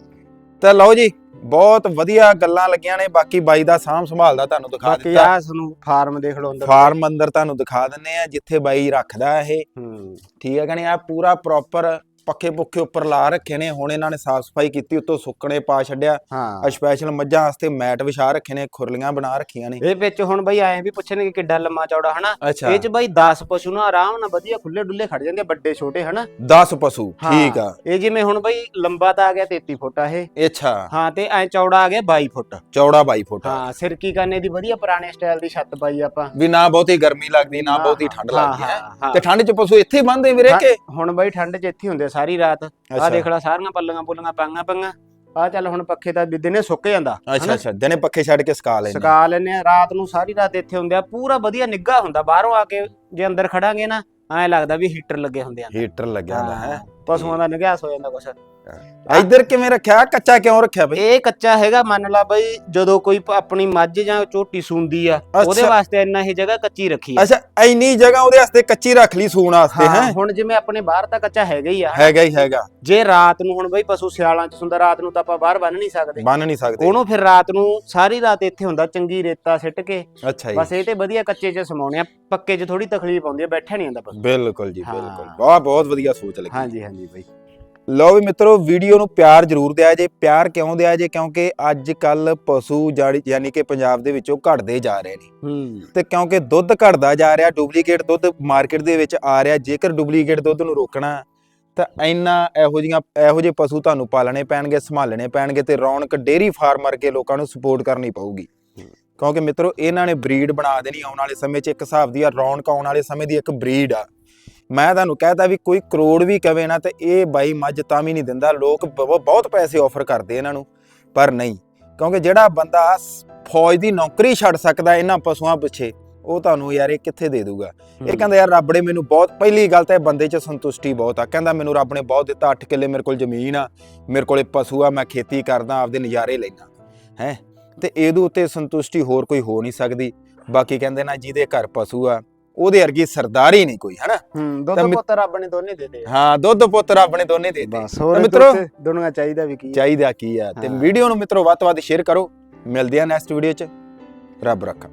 ਤਾਂ ਲਓ ਜੀ ਬਹੁਤ ਵਧੀਆ ਗੱਲਾਂ ਲੱਗੀਆਂ ਨੇ ਬਾਕੀ ਬਾਈ ਦਾ ਸਾਂਭ ਸੰਭਾਲ ਦਾ ਤੁਹਾਨੂੰ ਦਿਖਾ ਬਾਕੀ ਦਿੱਤਾ। ਆ ਫਾਰਮ ਦੇਖ ਲਓ ਅੰਦਰ। ਫਾਰਮ ਅੰਦਰ ਤੁਹਾਨੂੰ ਦਿਖਾ ਦਿੰਨੇ ਆ ਜਿੱਥੇ ਬਾਈ ਰੱਖਦਾ ਇਹ। ਹੂੰ। ਠੀਕ ਹੈ ਕਿ ਨਹੀਂ? ਆ ਪੂਰਾ ਪ੍ਰੋਪਰ ਪੱਖੇ ਪੁੱਖੇ ਉੱਪਰ ਲਾ ਰੱਖੇ ਨੇ ਹੁਣ ਇਹਨਾਂ ਨੇ ਸਾਫ਼ ਸਫ਼ਾਈ ਕੀਤੀ ਉੱਤੋਂ ਸੁੱਕਣੇ ਪਾ ਛੱਡਿਆ। ਹਾਂ। ਸਪੈਸ਼ਲ ਮੱਝਾਂ ਵਾਸਤੇ ਮੈਟ ਵਿਛਾ ਰੱਖੇ ਨੇ ਖੁਰਲੀਆਂ ਬਣਾ ਰੱਖੀਆਂ ਨੇ। ਇਹ ਵਿੱਚ ਹੁਣ ਬਈ ਆਏ ਵੀ ਪੁੱਛਣਗੇ ਕਿੱਡਾ ਲੰਮਾ ਚੌੜਾ ਹਨਾ? ਇਹ ਚ ਬਈ 10 ਪਸ਼ੂ ਨਾ ਆਰਾਮ ਨਾਲ ਵਧੀਆ ਖੁੱਲੇ ਡੁੱਲੇ ਖੜ ਜਾਂਦੇ ਵੱਡੇ ਛੋਟੇ ਹਨਾ? 10 ਪਸ਼ੂ। ਠੀਕ ਆ। ਇਹ ਜਿਵੇਂ ਹੁਣ ਬਈ ਲੰਬਾ ਤਾਂ ਆ ਗਿਆ 33 ਫੁੱਟ ਆ ਇਹ। ਅੱਛਾ। ਹਾਂ ਤੇ ਐ ਚੌੜਾ ਆ ਗਿਆ 22 ਫੁੱਟ। ਚੌੜਾ 22 ਫੁੱਟ। ਹਾਂ ਸਿਰਕੀ ਕਾਨੇ ਦੀ ਵਧੀਆ ਪੁਰਾਣੇ ਸਟਾਈਲ ਦੀ ਛੱਤ ਪਾਈ ਆਪਾਂ। ਵੀ ਨਾ ਬਹੁਤੀ ਗਰਮੀ ਲੱਗਦੀ ਨਾ ਬਹੁਤੀ ਠੰਡ ਲੱਗਦੀ ਹੈ। ਤੇ ਠੰਡ 'ਚ ਪਸ਼ੂ ਇੱਥੇ ਹੀ ਬੰਨਦੇ ਵੀਰੇ ਕਿ? ਹੁਣ ਬਈ ਠੰਡ 'ਚ ਇੱਥੇ ਹੁੰਦੇ ਸਾਰੀ ਰਾਤ ਆ ਅੱਛਾ। ਦੇਖ ਲੈ ਸਾਰੀਆਂ ਪੱਲੀਆਂ ਪੁੱਲੀਆਂ ਪਾਈਆਂ ਪਈਆਂ ਆ ਚੱਲ ਹੁਣ ਪੱਖੇ ਤਾਂ ਵੀ ਦਿਨੇ ਸੁੱਕ ਜਾਂਦਾ ਅੱਛਾ? ਅੱਛਾ ਦਿਨੇ ਪੱਖੇ ਛੱਡ ਕੇ ਸਕਾ ਲੈਂਦੇ ਸਕਾ ਲੈਨੇ ਆ ਰਾਤ ਨੂੰ ਸਾਰੀ ਰਾਤ ਇੱਥੇ ਹੁੰਦੇ ਆ ਪੂਰਾ ਵਧੀਆ ਨਿੱਘਾ ਹੁੰਦਾ ਬਾਹਰੋਂ ਆ ਕੇ ਜੇ ਅੰਦਰ ਖੜਾਂਗੇ ਨਾ ਐਂ ਲੱਗਦਾ ਵੀ ਹੀਟਰ ਲੱਗੇ ਹੁੰਦੇ ਆ। ਹੀਟਰ ਲੱਗਿਆ ਹੁੰਦਾ। ਹੈ ਪਸ਼ੂਆਂ ਦਾ ਨਿਗਾਸ ਹੋ ਜਾਂਦਾ ਕੁਛ। ਇੱਧਰ ਕਿਵੇਂ ਰੱਖਿਆ? ਕੱਚਾ ਕਿਉਂ ਰੱਖਿਆ ਬਈ? ਇਹ ਕੱਚਾ ਹੈਗਾ ਮੰਨ ਲਾ ਬਈ ਜਦੋਂ ਕੋਈ ਪ- ਆਪਣੀ ਮੱਝ ਜਾਂ ਝੋਟੀ ਸੂੰਦੀ ਆ ਉਹਦੇ ਅੱਛਾ। ਵਾਸਤੇ ਇੰਨਾ ਇਹ ਜਗ੍ਹਾ ਕੱਚੀ ਰੱਖੀ ਆ। ਅੱਛਾ ਇੰਨੀ ਜਗ੍ਹਾ ਉਹਦੇ ਵਾਸਤੇ ਕੱਚੀ ਰੱਖ ਲਈ ਸੂਣ ਵਾਸਤੇ ਹਾਂ ਹੈ? ਹੁਣ ਜਿਵੇਂ ਆਪਣੇ ਬਾਹਰ ਤਾਂ ਕੱਚਾ ਹੈਗਾ ਹੀ ਆ। ਹੈਗਾ ਹੀ ਹੈਗਾ। ਜੇ ਰਾਤ ਨੂੰ ਹੁਣ ਬਈ ਪਸ਼ੂ ਸਿਆਲਾਂ ਚ ਸੁੰਦਾ ਰਾਤ ਨੂੰ ਤਾਂ ਆਪਾਂ ਬਾਹਰ ਬੰਨ ਨਹੀਂ ਸਕਦੇ। ਬੰਨ ਨਹੀਂ ਸਕਦੇ। ਉਹਨੂੰ ਫਿਰ ਰਾਤ ਨੂੰ ਸਾਰੀ ਰਾਤ ਇੱਥੇ ਹੁੰਦਾ ਚੰਗੀ ਰੇਤਾ ਸਿੱਟ ਕੇ। ਅੱਛਾ ਜੀ। ਬਸ ਇਹ ਤੇ ਵਧੀਆ ਕੱਚੇ ਚ ਸਮਾਉਣੇ ਆ ਪੱਕੇ ਚ ਥੋੜੀ ਤਕਲੀਫ ਆਉਂਦੀ ਆ ਬੈਠਿਆ ਨਹੀਂ ਹੁੰਦਾ ਪਸ਼ੂ। ਬਿਲਕੁਲ ਜੀ ਹਾਂ। ਬਿਲਕੁਲ ਬਹੁਤ ਬਹੁਤ ਵਧੀਆ ਸੋਚ ਲੱਗੀ। ਹਾਂਜੀ ਹਾਂਜੀ ਬਈ। ਲਓ ਵੀ ਮਿੱਤਰੋ ਵੀਡੀਓ ਨੂੰ ਪਿਆਰ ਜ਼ਰੂਰ ਦਿਆ ਜੇ ਪਿਆਰ ਕਿਉਂ ਦਿਆ ਜੇ? ਕਿਉਂਕਿ ਅੱਜ ਕੱਲ ਪਸ਼ੂ ਯਾਨੀ ਕਿ ਪੰਜਾਬ ਦੇ ਵਿੱਚੋਂ ਘਟਦੇ ਜਾ ਰਹੇ ਨੇ। ਹੂੰ। ਤੇ ਕਿਉਂਕਿ ਦੁੱਧ ਘਟਦਾ ਜਾ ਰਿਹਾ ਡੁਪਲੀਕੇਟ ਦੁੱਧ ਮਾਰਕੀਟ ਦੇ ਵਿੱਚ ਆ ਰਿਹਾ ਜੇਕਰ ਡੁਪਲੀਕੇਟ ਦੁੱਧ ਨੂੰ ਰੋਕਣਾ ਤਾਂ ਇੰਨਾ ਇਹੋ ਜੀਆਂ ਇਹੋ ਜਿਹੇ ਪਸ਼ੂ ਤੁਹਾਨੂੰ ਪਾਲਣੇ ਪੈਣਗੇ ਸੰਭਾਲਣੇ ਪੈਣਗੇ ਤੇ ਰੌਣਕ ਡੇਰੀ ਫਾਰਮ ਵਰਗੇ ਲੋਕਾਂ ਨੂੰ ਸਪੋਰਟ ਕਰਨੀ ਪਊਗੀ। ਕਿਉਂਕਿ ਮਿੱਤਰੋ ਇਹਨਾਂ ਨੇ ਬਰੀਡ ਬਣਾ ਦੇਣੀ ਆਉਣ ਵਾਲੇ ਸਮੇਂ 'ਚ ਇੱਕ ਹਿਸਾਬ ਦੀ ਆ ਰੌਣਕ ਆਉਣ ਵਾਲੇ ਸਮੇਂ ਦੀ ਇੱਕ ਬਰੀਡ ਆ। ਮੈਂ ਤੁਹਾਨੂੰ ਕਹਿਤਾ ਵੀ ਕੋਈ ਕਰੋੜ ਵੀ ਕਵੇ ਨਾ ਤੇ ਇਹ ਬਾਈ ਮੱਝ ਤਾਂ ਵੀ ਨਹੀਂ ਦਿੰਦਾ। ਲੋਕ ਬਹੁਤ ਪੈਸੇ ਆਫਰ ਕਰਦੇ ਇਹਨਾਂ ਨੂੰ ਪਰ ਨਹੀਂ। ਕਿਉਂਕਿ ਜਿਹੜਾ ਬੰਦਾ ਫੌਜ ਦੀ ਨੌਕਰੀ ਛੱਡ ਸਕਦਾ ਇਹਨਾਂ ਪਸ਼ੂਆਂ ਪਿੱਛੇ ਉਹ ਤੁਹਾਨੂੰ ਯਾਰ ਇਹ ਕਿੱਥੇ ਦੇ ਦੂਗਾ? ਇਹ ਕਹਿੰਦਾ ਯਾਰ ਰੱਬ ਨੇ ਮੈਨੂੰ ਬਹੁਤ ਪਹਿਲੀ ਗੱਲ ਤਾਂ ਇਹ ਬੰਦੇ 'ਚ ਸੰਤੁਸ਼ਟੀ ਬਹੁਤ ਆ। ਕਹਿੰਦਾ ਮੈਨੂੰ ਰੱਬ ਨੇ ਬਹੁਤ ਦਿੱਤਾ 8 ਕਿੱਲੇ ਮੇਰੇ ਕੋਲ ਜ਼ਮੀਨ ਆ ਮੇਰੇ ਕੋਲੇ ਪਸ਼ੂ ਆ ਮੈਂ ਖੇਤੀ ਕਰਦਾ ਆਪਦੇ ਨਜ਼ਾਰੇ ਲੈਣਾ ਹੈ? ਤੇ ਇਹਦੇ ਉੱਤੇ ਸੰਤੁਸ਼ਟੀ ਹੋਰ ਕੋਈ ਹੋ ਨਹੀਂ ਸਕਦੀ। ਬਾਕੀ ਕਹਿੰਦੇ ਨਾ ਜਿਹਦੇ ਘਰ ਪਸ਼ੂ ਆ ਉਹਦੇ ਵਰਗੀ ਸਰਦਾਰੀ ਨਹੀਂ ਕੋਈ ਹਨਾ? ਹੂੰ ਦੁੱਧ ਪੁੱਤ ਰੱਬ ਨੇ ਦੋਨੇ ਦੇ ਦੇ। ਹਾਂ ਦੁੱਧ ਪੁੱਤਰ ਆਪਣੇ ਦੋਨੇ ਦੇ ਦੇ ਬਸ ਹੋਰ ਮਿੱਤਰੋ- ਦੁਨੀਆ ਚਾਹੀਦਾ ਵੀ ਕੀ। ਚਾਹੀਦਾ ਕੀ ਆ। ਤੇ। ਵੀਡੀਓ ਨੂੰ ਮਿੱਤਰੋ ਵੱਧ ਤੋਂ ਵੱਧ ਸ਼ੇਅਰ ਕਰੋ। ਮਿਲਦੇ ਆ ਨੈਕਸਟ ਵੀਡੀਓ 'ਚ। ਰੱਬ ਰੱਖਾ